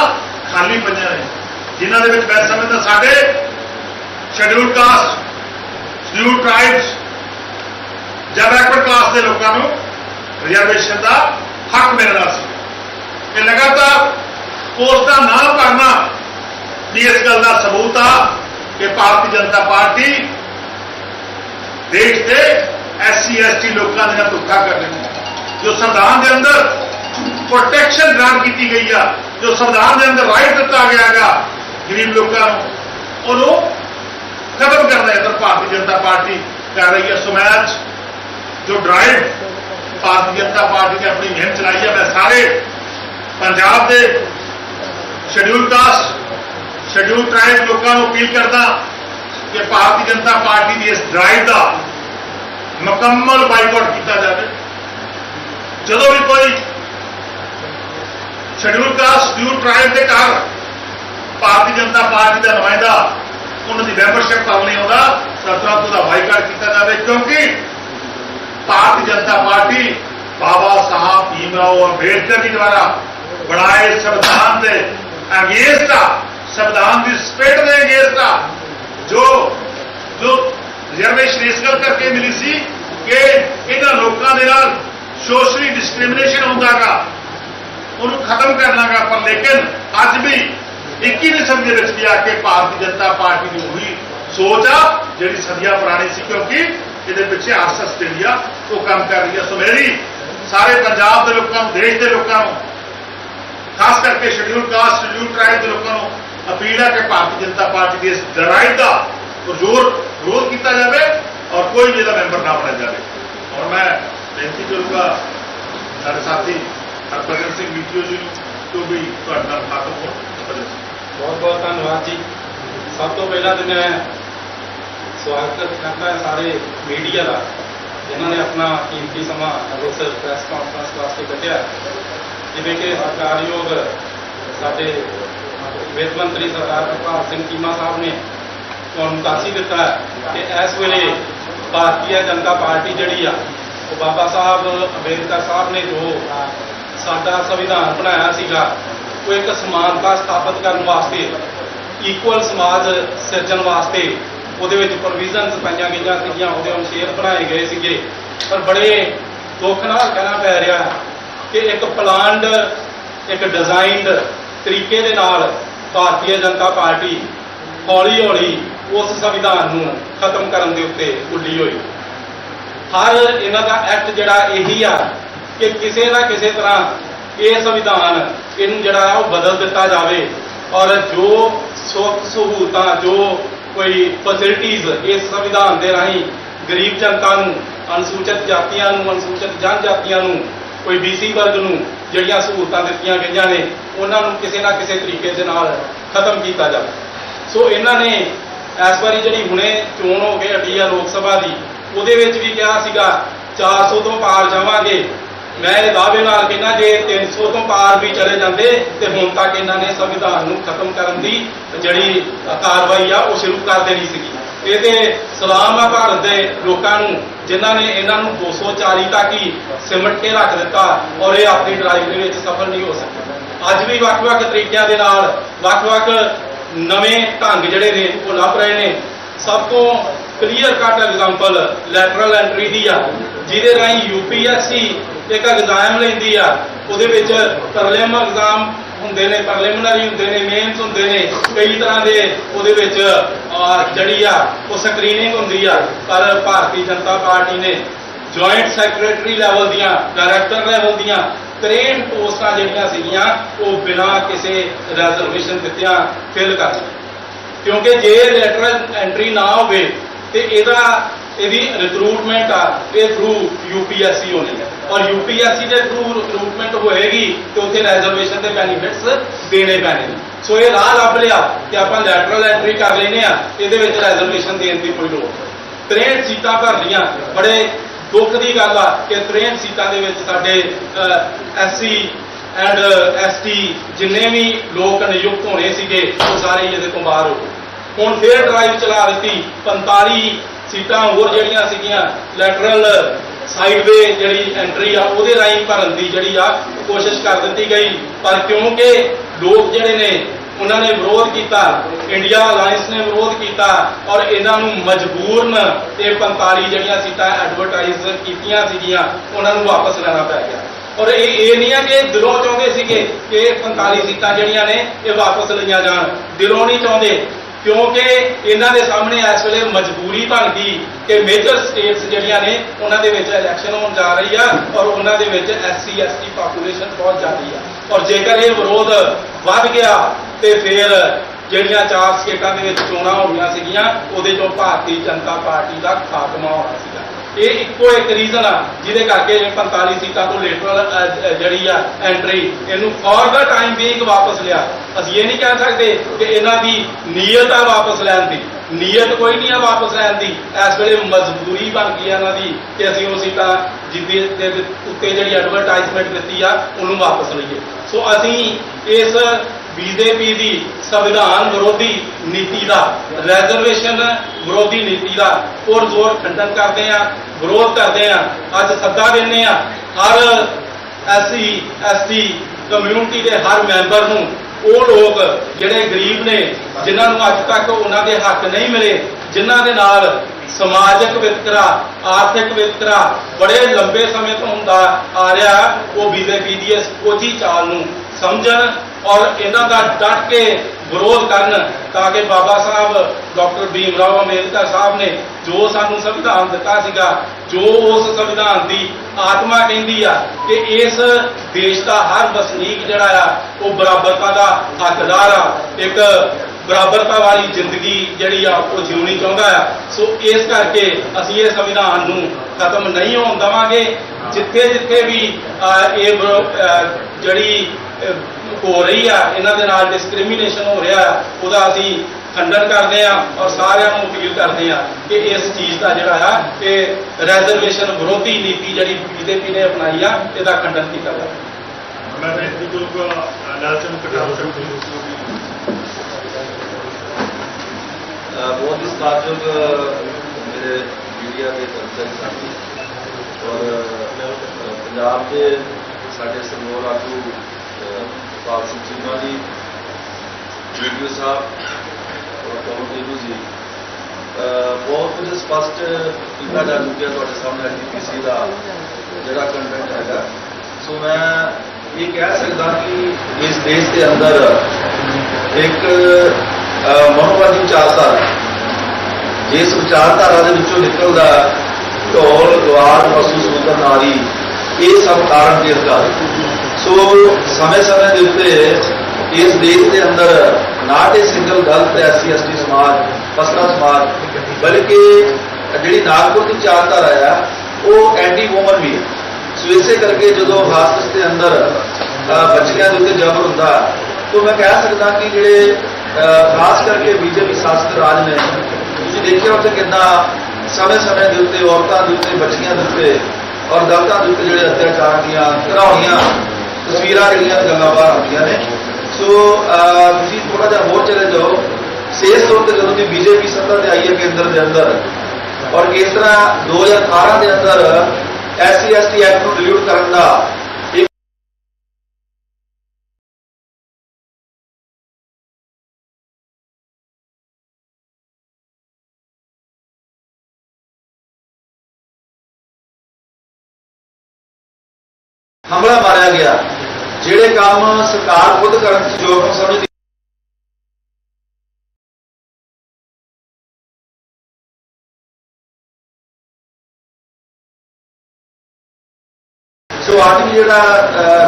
ਖਾਲੀ ਪਈਆਂ ਨੇ ਜਿਨ੍ਹਾਂ ਦੇ ਵਿੱਚ ਮੈਂ ਸਮਝਦਾ ਸਾਡੇ ਸ਼ਡਿਊਲ ਕਾਸਟ ਸ਼ਡਿਊਲ ਟ੍ਰਾਈਬਸ ਜਾਂ ਬੈਕਵਰਡ ਕਲਾਸ ਦੇ ਲੋਕਾਂ ਨੂੰ ਰਿਜ਼ਰਵੇਸ਼ਨ ਦਾ ਹੱਕ ਮਿਲਣਾ ਸੀ ਤੇ ਲਗਾਤਾਰ ਪੋਸਟਾਂ ਨਾ ਭਰਨਾ ਵੀ ਇਸ ਗੱਲ ਦਾ ਸਬੂਤ ਆ ਕਿ ਭਾਰਤੀ ਜਨਤਾ ਪਾਰਟੀ ਦੇਸ਼ ਦੇ ਐਸਸੀ, ਐਸਟੀ ਲੋਕਾਂ ਦੇ ਨਾਲ ਧੋਖਾ ਕਰ ਰਹੀ ਜੋ ਸੰਵਿਧਾਨ ਦੇ ਅੰਦਰ ਪ੍ਰੋਟੈਕਸ਼ਨ ਗ੍ਰਾਂਟ ਕੀਤੀ ਗਈ ਆ, ਜੋ ਸੰਵਿਧਾਨ ਦੇ ਅੰਦਰ ਰਾਈਟ ਦਿੱਤਾ ਗਿਆਗਾ ਗਰੀਬ ਲੋਕਾਂ ਨੂੰ, ਉਹਨੂੰ ਖਤਮ ਕਰਨ ਦਾ ਯਤਨ ਭਾਰਤੀ ਜਨਤਾ ਪਾਰਟੀ ਕਰ ਰਹੀ ਹੈ। ਸੁਮੈਚ ਜੋ ਡਰਾਈਵ ਭਾਰਤੀ ਜਨਤਾ ਪਾਰਟੀ ਨੇ ਆਪਣੀ ਮੁਹਿੰਮ ਚਲਾਈ ਹੈ ਮੈਂ ਸਾਰੇ ਪੰਜਾਬ ਦੇ ਸ਼ਡਿਊਲ ਕਾਸਟ ਸ਼ਡਿਊਲ ਟ੍ਰਾਈਬ ਲੋਕਾਂ ਨੂੰ ਅਪੀਲ ਕਰਦਾ ਕਿ ਭਾਰਤੀ ਜਨਤਾ ਪਾਰਟੀ ਦੀ ਇਸ ਡਰਾਈਵ ਦਾ ਮੁਕੰਮਲ ਬਾਈਕਾਟ ਕੀਤਾ ਜਾਵੇ। ਜਦੋਂ ਵੀ ਕੋਈ ਸ਼ਡਿਊਲ ਕਾਸਟ ਸ਼ਡਿਊਲ ਟ੍ਰਾਈਬ ਦੇ ਘਰ ਭਾਰਤੀ ਜਨਤਾ ਪਾਰਟੀ ਦਾ ਨੁਮਾਇੰਦਾ, ਉਹਨਾਂ ਦੀ ਮੈਂਬਰਸ਼ਿਪ ਕਰਨ ਲਈ ਆਉਂਦਾ ਤਾਂ ਤੁਰੰਤ ਉਹਦਾ ਬਾਈਕਾਟ ਕੀਤਾ ਜਾਵੇ ਕਿਉਂਕਿ ਭਾਰਤੀ ਜਨਤਾ ਪਾਰਟੀ ਬਾਬਾ ਸਾਹਿਬ ਭੀਮ ਰਾਓ ਅੰਬੇਡਕਰ ਜੀ ਦੁਆਰਾ ਬਣਾਏ ਸੰਵਿਧਾਨ ਦੇ ਅਗੇਂਸਟ ਆ ਸੰਵਿਧਾਨ ਦੀ ਸਪੇਟ ਦੇ ਅਗੇਂਸਟ ਆ ਜੋ ਜੋ ਰਿਜ਼ਰਵੇਸ਼ਨ ਇਸ ਕਰਕੇ ਮਿਲੀ ਸੀ ਕਿ ਇਹਨਾਂ ਲੋਕਾਂ ਦੇ ਨਾਲ ਸੋਸ਼ਲੀ ਡਿਸਕ੍ਰਿਮੀਨੇਸ਼ਨ ਹੁੰਦਾਗਾ ਉਹਨੂੰ ਖਤਮ ਕਰਨਾਗਾ, ਪਰ ਲੇਕਿਨ ਅੱਜ ਵੀ 21ਵੀਂ ਸਦੀ ਵਿੱਚ ਵੀ ਆ ਕੇ ਭਾਰਤੀ ਜਨਤਾ ਪਾਰਟੀ ਦੀ ਉਹੀ ਸੋਚ ਆ, ਜਿਹੜੀ ਸਦੀਆਂ ਪੁਰਾਣੀ ਸੀ, ਕਿਉਂਕਿ ਇਹਦੇ ਪਿੱਛੇ ਆਰਸ ਜਿਹੜੀ ਆ, ਉਹ ਕੰਮ ਕਰ ਰਹੀ ਆ। ਸੋ ਮੇਰੀ ਸਾਰੇ ਪੰਜਾਬ ਦੇ ਲੋਕਾਂ ਨੂੰ, ਦੇਸ਼ ਦੇ ਲੋਕਾਂ ਨੂੰ, ਖਾਸ ਕਰਕੇ ਸ਼ਡਿਊਲ ਕਾਸਟ ਸ਼ਡਿਊਲ ਟ੍ਰਾਈਬ ਦੇ ਲੋਕਾਂ ਨੂੰ ਅਪੀਲ ਹੈ ਕਿ ਭਾਰਤੀ ਜਨਤਾ ਪਾਰਟੀ ਦੀ ਇਸ ਲੜਾਈ ਦਾ ਜ਼ੋਰ ਵਿਰੋਧ ਕੀਤਾ ਜਾਵੇ ਔਰ ਕੋਈ ਵੀ ਇਹਦਾ ਮੈਂਬਰ ਨਾ ਬਣਿਆ ਜਾਵੇ। ਔਰ ਮੈਂ ਬੇਨਤੀ ਕਰੂੰਗਾ, ਸਾਡੇ ਸਾਥੀ ਹਰਭਜਨ ਸਿੰਘ ਮੀਟੀਓ ਜੀ ਨੂੰ ਜੋ ਵੀ ਤੁਹਾਡੇ ਨਾਲ ਖਾਤਮ ਹੋ ਬਹੁਤ ਬਹੁਤ ਧੰਨਵਾਦ ਜੀ। ਸਭ ਤੋਂ ਪਹਿਲਾਂ ਤਾਂ ਮੈਂ ਸਵਾਗਤ ਕਰਦਾ ਸਾਰੇ ਮੀਡੀਆ ਦਾ, ਜਿਨ੍ਹਾਂ ਨੇ ਆਪਣਾ ਕੀਮਤੀ ਸਮਾਂ ਇਸ ਪ੍ਰੈਸ ਕਾਨਫਰੰਸ ਵਾਸਤੇ ਕੱਢਿਆ। ਜਿਵੇਂ ਕਿ ਸਰਕਾਰਯੋਗ ਸਾਡੇ ਵਿੱਤ ਮੰਤਰੀ ਸਰਦਾਰ ਪ੍ਰਭਾਤ ਸਿੰਘ ਚੀਮਾ ਸਾਹਿਬ ਨੇ ਤੁਹਾਨੂੰ ਦੱਸ ਹੀ ਦਿੱਤਾ ਕਿ ਇਸ ਵੇਲੇ ਭਾਰਤੀ ਜਨਤਾ ਪਾਰਟੀ ਜਿਹੜੀ ਆ, ਉਹ ਬਾਬਾ ਸਾਹਿਬ ਅੰਬੇਦਕਰ ਸਾਹਿਬ ਨੇ ਜੋ ਸਾਡਾ ਸੰਵਿਧਾਨ ਬਣਾਇਆ ਸੀਗਾ, ਉਹ ਇੱਕ ਸਮਾਨਤਾ ਸਥਾਪਿਤ ਕਰਨ ਵਾਸਤੇ ਇਕੁਅਲ ਸਮਾਜ ਸਿਰਜਣ ਵਾਸਤੇ ਉਹਦੇ ਵਿੱਚ ਪ੍ਰੋਵੀਜ਼ਨਸ ਪਾਈਆਂ ਗਈਆਂ ਸੀਗੀਆਂ, ਉਹਦੇ ਅਨੁਛੇਦ ਬਣਾਏ ਗਏ ਸੀਗੇ। ਪਰ ਬੜੇ ਦੁੱਖ ਨਾਲ ਕਹਿਣਾ ਪੈ ਰਿਹਾ ਕਿ ਇੱਕ ਪਲਾਨਡ ਇੱਕ ਡਿਜ਼ਾਈਨਡ ਤਰੀਕੇ ਦੇ ਨਾਲ ਭਾਰਤੀ ਜਨਤਾ ਪਾਰਟੀ ਹੌਲੀ ਹੌਲੀ ਉਸ ਸੰਵਿਧਾਨ ਨੂੰ ਖਤਮ ਕਰਨ ਦੇ ਉੱਤੇ ਉੱਡੀ ਹੋਈ। ਹਰ ਇਹਨਾਂ ਦਾ ਐਕਟ ਜਿਹੜਾ ਇਹੀ ਆ ਕਿ ਕਿਸੇ ਨਾ ਕਿਸੇ ਤਰ੍ਹਾਂ ਇਹ ਸੰਵਿਧਾਨ ਇਹਨੂੰ ਜਿਹੜਾ ਆ ਉਹ ਬਦਲ ਦਿੱਤਾ ਜਾਵੇ ਔਰ ਜੋ ਸੁੱਖ ਸਹੂਲਤਾਂ, ਜੋ ਕੋਈ ਫੈਸਿਲਿਟੀਆਂ ਇਸ ਸੰਵਿਧਾਨ ਦੇ ਰਾਹੀਂ ਗਰੀਬ ਜਨਤਾ ਨੂੰ, ਅਨੁਸੂਚਿਤ ਜਾਤੀਆਂ ਨੂੰ, ਅਨੁਸੂਚਿਤ ਜਨਜਾਤੀਆਂ ਨੂੰ ਕੋਈ ਬੀਸੀ ਵਰਗ ਨੂੰ ਜਿਹੜੀਆਂ ਸਹੂਲਤਾਂ ਦਿੱਤੀਆਂ ਗਈਆਂ ਨੇ, ਉਹਨਾਂ ਨੂੰ ਕਿਸੇ ਨਾ ਕਿਸੇ ਤਰੀਕੇ ਦੇ ਨਾਲ ਖਤਮ ਕੀਤਾ ਜਾਵੇ। ਸੋ ਇਹਨਾਂ ਨੇ ਇਸ ਵਾਰੀ ਜਿਹੜੀ ਹੁਣੇ ਚੋਣ ਹੋ ਗਈ ਹਟੀ ਆ ਲੋਕ ਸਭਾ ਦੀ, ਉਹਦੇ ਵਿੱਚ ਵੀ ਕਿਹਾ ਸੀਗਾ 400 ਤੋਂ ਪਾਰ ਜਾਵਾਂਗੇ। ਮੈਂ ਇਹ ਦਾਅਵੇ ਨਾਲ ਕਹਿੰਦਾ, ਜੇ 300 ਤੋਂ ਪਾਰ ਵੀ ਚਲੇ ਜਾਂਦੇ, ਤੇ ਹੁਣ ਤੱਕ ਇਹਨਾਂ ਨੇ ਸੰਵਿਧਾਨ ਨੂੰ ਖਤਮ ਕਰਨ ਦੀ ਜਿਹੜੀ ਕਾਰਵਾਈ ਆ, ਉਹ ਸ਼ੁਰੂ ਕਰ ਦੇਣੀ ਸੀਗੀ। ਇਹ ਤੇ ਸਲਾਮ ਆ ਭਾਰਤ ਦੇ ਲੋਕਾਂ ਨੂੰ। ਜਿਨ੍ਹਾਂ ਨੇ ਇਹਨਾਂ ਨੂੰ 240 ਤੱਕ ਹੀ ਸਿਮਟ ਕੇ ਰੱਖ ਦਿੱਤਾ ਔਰ ਇਹ ਆਪਣੀ ਡਰਾਈਵ ਦੇ ਵਿੱਚ ਸਫਲ ਨਹੀਂ ਹੋ ਸਕੇ। ਅੱਜ ਵੀ ਵੱਖ-ਵੱਖ ਤਰੀਕਿਆਂ ਦੇ ਨਾਲ ਵੱਖ-ਵੱਖ ਨਵੇਂ ਢੰਗ ਜਿਹੜੇ ਨੇ ਉਹ ਲੱਭ ਰਹੇ ਨੇ। ਸਭ ਤੋਂ clear cut example lateral entry ਦੀ ਆ, ਜਿਹਦੇ ਰਾਹੀਂ ਯੂਪੀਐਸਸੀ ਇੱਕ ਐਗਜ਼ਾਮ ਲੈਂਦੀ ਆ, ਉਹਦੇ ਵਿੱਚ ਪ੍ਰਲੀਮ ਐਗਜ਼ਾਮ ਹੁੰਦੇ ਨੇ ਪ੍ਰਲੀਮਿਨਰੀ ਹੁੰਦੇ ਨੇ ਮੇਨਸ ਹੁੰਦੇ ਨੇ ਕਈ ਤਰ੍ਹਾਂ ਦੇ ਉਹਦੇ ਵਿੱਚ ਅਹ, ਆ ਉਹ ਸਕਰੀਨਿੰਗ ਹੁੰਦੀ ਆ ਪਰ ਭਾਰਤੀ ਜਨਤਾ ਪਾਰਟੀ ਨੇ ਜੁਆਇੰਟ ਸੈਕਟਰੀ ਲੈਵਲ ਦੀਆਂ ਡਾਇਰੈਕਟਰ ਲੈਵਲ ਦੀਆਂ 63 ਪੋਸਟਾਂ ਜਿਹੜੀਆਂ ਸੀਗੀਆਂ ਉਹ ਬਿਨਾਂ ਕਿਸੇ ਰੈਜ਼ਰਵੇਸ਼ਨ ਦਿੱਤਿਆਂ ਫਿਲ ਕਰ ਕਿਉਂਕਿ ਜੇ ਲੈਟਰਲ ਐਂਟਰੀ ਨਾ ਹੋਵੇ ਤੇ ਇਹਦਾ ਇਹਦੀ ਰਿਕਰੂਟਮੈਂਟ ਆ ਇਹ ਥਰੂ ਯੂਪੀਐਸਸੀ ਹੋਣੀ ਹੈ ਔਰ ਯੂਪੀਐਸਸੀ ਦੇ ਥਰੂ ਰਿਕਰੂਟਮੈਂਟ ਹੋਏਗੀ, ਤੇ ਉੱਥੇ ਰੈਜ਼ਰਵੇਸ਼ਨ ਦੇ ਬੈਨੀਫਿਟਸ ਦੇਣੇ ਪੈਣੇ ਨੇ। ਸੋ ਇਹ ਰਾਹ ਲੱਭ ਲਿਆ ਕਿ ਆਪਾਂ ਲੈਟਰਲ ਐਂਟਰੀ ਕਰ ਲੈਨੇ ਆ ਇਹਦੇ ਵਿੱਚ ਰੈਜ਼ਰਵੇਸ਼ਨ ਦੇਣ ਦੀ ਕੋਈ ਲੋੜ ਨਹੀਂ। 63 ਸੀਟਾਂ ਭਰਨੀਆਂ ਬੜੇ ਦੁੱਖ ਦੀ ਗੱਲ ਆ ਕਿ 63 ਸੀਟਾਂ ਦੇ ਵਿੱਚ ਸਾਡੇ ਐਸਸੀ ਐਂਡ ਐਸਟੀ ਜਿੰਨੇ ਵੀ ਲੋਕ ਨਿਯੁਕਤ ਹੋਣੇ ਸੀਗੇ, ਉਹ ਸਾਰੇ ਇਹਦੇ ਤੋਂ ਬਾਹਰ ਹੋ ਗਏ। ਹੁਣ ਫੇਰ ਡਰਾਈਵ ਚਲਾ ਦਿੱਤੀ 45 ਸੀਟਾਂ ਹੋਰ ਜਿਹੜੀਆਂ ਸੀਗੀਆਂ ਲੈਟਰਲ ਸਾਈਡਵੇ ਜਿਹੜੀ ਐਂਟਰੀ ਆ, ਉਹਦੇ ਰਾਹੀਂ ਭਰਨ ਦੀ ਜਿਹੜੀ ਆ ਕੋਸ਼ਿਸ਼ ਕਰ ਦਿੱਤੀ ਗਈ। ਪਰ ਕਿਉਂਕਿ ਲੋਕ ਜਿਹੜੇ ਨੇ, ਉਹਨਾਂ ਨੇ ਵਿਰੋਧ ਕੀਤਾ ਇੰਡੀਆ ਅਲਾਈਅੰਸ ਨੇ ਵਿਰੋਧ ਕੀਤਾ ਔਰ ਇਹਨਾਂ ਨੂੰ ਮਜਬੂਰਨ ਇਹ 45 ਜਿਹੜੀਆਂ ਸੀਟਾਂ ਐਡਵਰਟਾਈਜ਼ ਕੀਤੀਆਂ ਸੀਗੀਆਂ, ਉਹਨਾਂ ਨੂੰ ਵਾਪਸ ਲੈਣਾ ਪੈ ਗਿਆ। ਔਰ ਇਹ ਇਹ ਨਹੀਂ ਆ ਕਿ ਦਿਲੋਂ ਚਾਹੁੰਦੇ ਸੀਗੇ ਕਿ ਇਹ 45 ਸੀਟਾਂ ਜਿਹੜੀਆਂ ਨੇ, ਇਹ ਵਾਪਸ ਲਈਆਂ ਜਾਣ। ਦਿਲੋਂ ਨਹੀਂ ਚਾਹੁੰਦੇ। ਕਿਉਂਕਿ ਇਹਨਾਂ ਦੇ ਸਾਹਮਣੇ ਇਸ ਵੇਲੇ ਮਜਬੂਰੀ ਬਣ ਗਈ ਕਿ ਮੇਜਰ ਸਟੇਟਸ ਜਿਹੜੀਆਂ ਨੇ, ਉਹਨਾਂ ਦੇ ਵਿੱਚ ਇਲੈਕਸ਼ਨ ਹੋਣ ਜਾ ਰਹੀ ਆ ਔਰ ਉਹਨਾਂ ਦੇ ਵਿੱਚ ਐਸਸੀ ਐਸਟੀ ਪਾਪੂਲੇਸ਼ਨ ਬਹੁਤ ਜ਼ਿਆਦਾ ਆ। ਔਰ ਜੇਕਰ ਇਹ ਵਿਰੋਧ ਵੱਧ ਗਿਆ ਤੇ ਫਿਰ ਜਿਹੜੀਆਂ ਚਾਰ ਸਟੇਟਾਂ ਦੇ ਵਿੱਚ ਚੋਣਾਂ ਹੋਣੀਆਂ ਸੀਗੀਆਂ, ਉਹਦੇ ਚੋਂ ਭਾਰਤੀ ਜਨਤਾ ਪਾਰਟੀ ਦਾ ਖਾਤਮਾ ਹੋਣਾ ਸੀਗਾ। ਇਹ ਇੱਕੋ ਇੱਕ ਰੀਜ਼ਨ ਆ, ਜਿਹਦੇ ਕਰਕੇ ਇਹ 45 ਸੀਟਾਂ ਤੋਂ ਲੇਟਰਲ ਜਿਹੜੀ ਆ ਐਂਟਰੀ ਇਹਨੂੰ ਫॉर ਦਾ ਟਾਈਮ ਬੀਇੰਗ ਵਾਪਸ ਲਿਆ। ਅਸੀਂ ਇਹ ਨਹੀਂ ਕਹਿ ਸਕਦੇ ਕਿ ਇਹਨਾਂ ਦੀ ਨੀਅਤ ਆ ਵਾਪਸ ਲੈਣ ਦੀ। ਨੀਅਤ ਕੋਈ ਨਹੀਂ ਆ ਵਾਪਸ ਲੈਣ ਦੀ। ਇਸ ਵੇਲੇ ਮਜਬੂਰੀ ਬਣ ਗਈ ਆ ਇਹਨਾਂ ਦੀ ਕਿ ਅਸੀਂ ਉਹ ਸੀਟਾਂ ਜਿਹਦੇ ਦੇ ਉੱਤੇ ਜਿਹੜੀ ਐਡਵਰਟਾਈਜ਼ਮੈਂਟ ਦਿੱਤੀ ਆ, ਉਹਨੂੰ ਵਾਪਸ ਲਈਏ। ਸੋ ਅਸੀਂ ਇਸ ਬੀਜੇਪੀ ਦੀ ਸੰਵਿਧਾਨ ਵਿਰੋਧੀ ਨੀਤੀ ਦਾ ਰੈਜ਼ਰਵੇਸ਼ਨ ਵਿਰੋਧੀ ਨੀਤੀ ਦਾ ਪੁਰ ਜ਼ੋਰ ਖੰਡਨ ਕਰਦੇ ਆ ਵਿਰੋਧ ਕਰਦੇ ਆ ਅੱਜ ਸੱਦਾ ਦਿੰਦੇ ਆ ਹਰ ਐਸਸੀ, ਐਸਟੀ ਕਮਿਊਨਿਟੀ ਦੇ ਹਰ ਮੈਂਬਰ ਨੂੰ, ਉਹ ਲੋਕ ਜਿਹੜੇ ਗਰੀਬ ਨੇ, ਜਿਨ੍ਹਾਂ ਨੂੰ ਅੱਜ ਤੱਕ ਉਹਨਾਂ ਦੇ ਹੱਕ ਨਹੀਂ ਮਿਲੇ, ਜਿਨ੍ਹਾਂ ਦੇ ਨਾਲ ਸਮਾਜਿਕ ਵਿਤਕਰਾ, ਆਰਥਿਕ ਵਿਤਕਰਾ ਬੜੇ ਲੰਬੇ ਸਮੇਂ ਤੋਂ ਹੁੰਦਾ ਆ ਰਿਹਾ, ਉਹ ਬੀਜੇਪੀ ਦੀ ਇਸ ਕੋਝੀ ਚਾਲ ਨੂੰ ਸਮਝਣ ਔਰ ਇਹਨਾਂ ਦਾ ਡਟ ਕੇ ਵਿਰੋਧ ਕਰਨ ਤਾਂ ਕਿ ਬਾਬਾ ਸਾਹਿਬ, ਡਾਕਟਰ ਭੀਮ ਰਾਓ ਅੰਬੇਦਕਰ ਸਾਹਿਬ ਨੇ ਜੋ ਸਾਨੂੰ ਸੰਵਿਧਾਨ ਦਿੱਤਾ ਸੀਗਾ, ਜੋ ਉਸ ਸੰਵਿਧਾਨ ਦੀ ਆਤਮਾ ਕਹਿੰਦੀ ਆ ਕਿ ਇਸ ਦੇਸ਼ ਦਾ ਹਰ ਵਸਨੀਕ ਜਿਹੜਾ ਆ, ਉਹ ਬਰਾਬਰਤਾ ਦਾ ਹੱਕਦਾਰ ਆ। ਇੱਕ ਬਰਾਬਰਤਾ ਵਾਲੀ ਜ਼ਿੰਦਗੀ ਜਿਹੜੀ ਆ, ਉਹ ਜਿਉਣੀ ਚਾਹੁੰਦਾ ਆ। ਸੋ ਇਸ ਕਰਕੇ ਅਸੀਂ ਇਹ ਸੰਵਿਧਾਨ ਨੂੰ ਖਤਮ ਨਹੀਂ ਹੋਣ ਦੇਵਾਂਗੇ। ਜਿੱਥੇ ਜਿੱਥੇ ਵੀ ਇਹ ਜਿਹੜੀ ਹੋ ਰਹੀ ਆ ਇਹਨਾਂ ਦੇ ਨਾਲ ਡਿਸਕ੍ਰਿਮੀਨੇਸ਼ਨ ਹੋ ਰਿਹਾ ਆ ਉਹਦਾ ਅਸੀਂ ਖੰਡਨ ਕਰਦੇ ਆ ਔਰ ਸਾਰਿਆਂ ਨੂੰ ਅਪੀਲ ਕਰਦੇ ਆ ਕਿ ਇਸ ਚੀਜ਼ ਦਾ ਜਿਹੜਾ ਆ ਇਹ ਰੈਜ਼ਰਵੇਸ਼ਨ ਵਿਰੋਧੀ ਨੀਤੀ ਜਿਹੜੀ ਬੀਜੇਪੀ ਨੇ ਅਪਣਾਈ ਆ ਇਹਦਾ ਖੰਡਨ ਕੀਤਾ ਜਾਵੇ। ਮੈਂ ਬੇਨਤੀ ਕਰੂੰਗਾ ਲਾਲਚਨ ਕਟਾਰ ਸਿੰਘ ਅ, ਬਹੁਤ ਹੀ ਸਤਿਕਾਰਯੋਗ ਮੇਰੇ ਮੀਡੀਆ ਦੇ ਕਰਮਚਾਰੀ ਸਾਥੀ। ਔਰ ਪੰਜਾਬ ਦੇ ਸਾਡੇ ਸਰਮੋਰ ਆਗੂ ਪਾਲ ਸਿੰਘ ਚੀਮਾ ਜੀ ਵੀਡੀਓ ਸਾਹਿਬ, ਔਰ ਕਮਲ ਦੇਵੂ ਜੀ। ਬਹੁਤ ਸਪਸ਼ਟ ਕੀਤਾ ਜਾ ਚੁੱਕਿਆ ਤੁਹਾਡੇ ਸਾਹਮਣੇ ਐਜੀਪੀਸੀ ਦਾ ਜਿਹੜਾ ਕੰਟੈਂਟ ਹੈਗਾ। ਸੋ ਮੈਂ ਇਹ ਕਹਿ ਸਕਦਾ ਕਿ ਇਸ ਦੇਸ਼ ਦੇ ਅੰਦਰ ਇੱਕ ਮਨੋਵਾਦੀ ਵਿਚਾਰਧਾਰਾ ਜਿਸ ਵਿਚਾਰਧਾਰਾ ਦੇ ਵਿੱਚੋਂ ਨਿਕਲਦਾ ਢੋਲ, ਗਵਾਰ ਵਸੂ ਸੁੰਦਰ ਨਾਰੀ, ਇਹ ਸਭ ਕਾਰਨ ਕਿਸ ਦਾ ਸੋ ਸਮੇਂ-ਸਮੇਂ ਦੇ ਉੱਤੇ ਇਸ ਦੇਸ਼ ਦੇ ਅੰਦਰ ਨਾ ਇਹ ਸਿੰਗਲ ਦਲਿਤ ਐਸਸੀ ਐਸਟੀ ਸਮਾਜ ਫਸਲਾ ਸਮਾਜ, ਬਲਕਿ ਜਿਹੜੀ ਨਾਗਪੁਰ ਦੀ ਵਿਚਾਰਧਾਰਾ ਆ, ਉਹ ਐਂਟੀ ਵੂਮਨ ਵੀ ਹੈ ਸੋ ਇਸੇ ਕਰਕੇ ਜਦੋਂ ਹਾਸਪਸ ਦੇ ਅੰਦਰ ਬੱਚਿਆਂ ਦੇ ਉੱਤੇ ਜ਼ਬਰ ਹੁੰਦਾ, ਤਾਂ ਮੈਂ ਕਹਿ ਸਕਦਾ ਕਿ ਜਿਹੜੇ ਖਾਸ ਕਰਕੇ ਬੀਜੇਪੀ ਸ਼ਾਸਕ ਰਾਜ ਨੇ, ਤੁਸੀਂ ਦੇਖਿਆ ਉੱਥੇ ਕਿੰਨਾ ਸਮੇਂ-ਸਮੇਂ ਦੇ ਉੱਤੇ ਔਰਤਾਂ ਦੇ ਉੱਤੇ, ਬੱਚੀਆਂ ਦੇ ਉੱਤੇ ਔਰ ਦਲਤਾਂ ਦੇ ਉੱਤੇ ਜਿਹੜੇ ਅਤਿਆਚਾਰ ਦੀਆਂ, ਘਰਾਉਣੀਆਂ ਤਸਵੀਰਾਂ ਜਿਹੜੀਆਂ ਗੱਲਾਂ ਬਾਹਰ ਆਉਂਦੀਆਂ ਨੇ। ਸੋ ਤੁਸੀਂ ਥੋੜਾ ਜਿਹਾ ਹੋਰ ਚਲੇ ਜਾਓ। ਵਿਸ਼ੇਸ਼ ਤੌਰ ਤੇ ਜਦੋਂ ਦੀ ਬੀਜੇਪੀ ਸੱਤਾ ਤੇ ਆਈ ਹੈ ਕੇਂਦਰ ਦੇ ਅੰਦਰ, ਔਰ ਕਿਸ ਤਰ੍ਹਾਂ 2018 ਦੇ ਅੰਦਰ ਐਸਸੀ ਐਸਟੀ ਐਕਟ ਨੂੰ ਡਿਲੀਟ ਕਰਨ ਦਾ ਹਮਲਾ ਮਾਰਿਆ ਗਿਆ। ਜਿਹੜੇ ਕੰਮ ਸਰਕਾਰ ਖੁਦ ਕਰਨ ਦੀ ਯੋਗ ਨੂੰ ਸਮਝਦੀ ਸੋ ਅੱਜ ਜਿਹੜਾ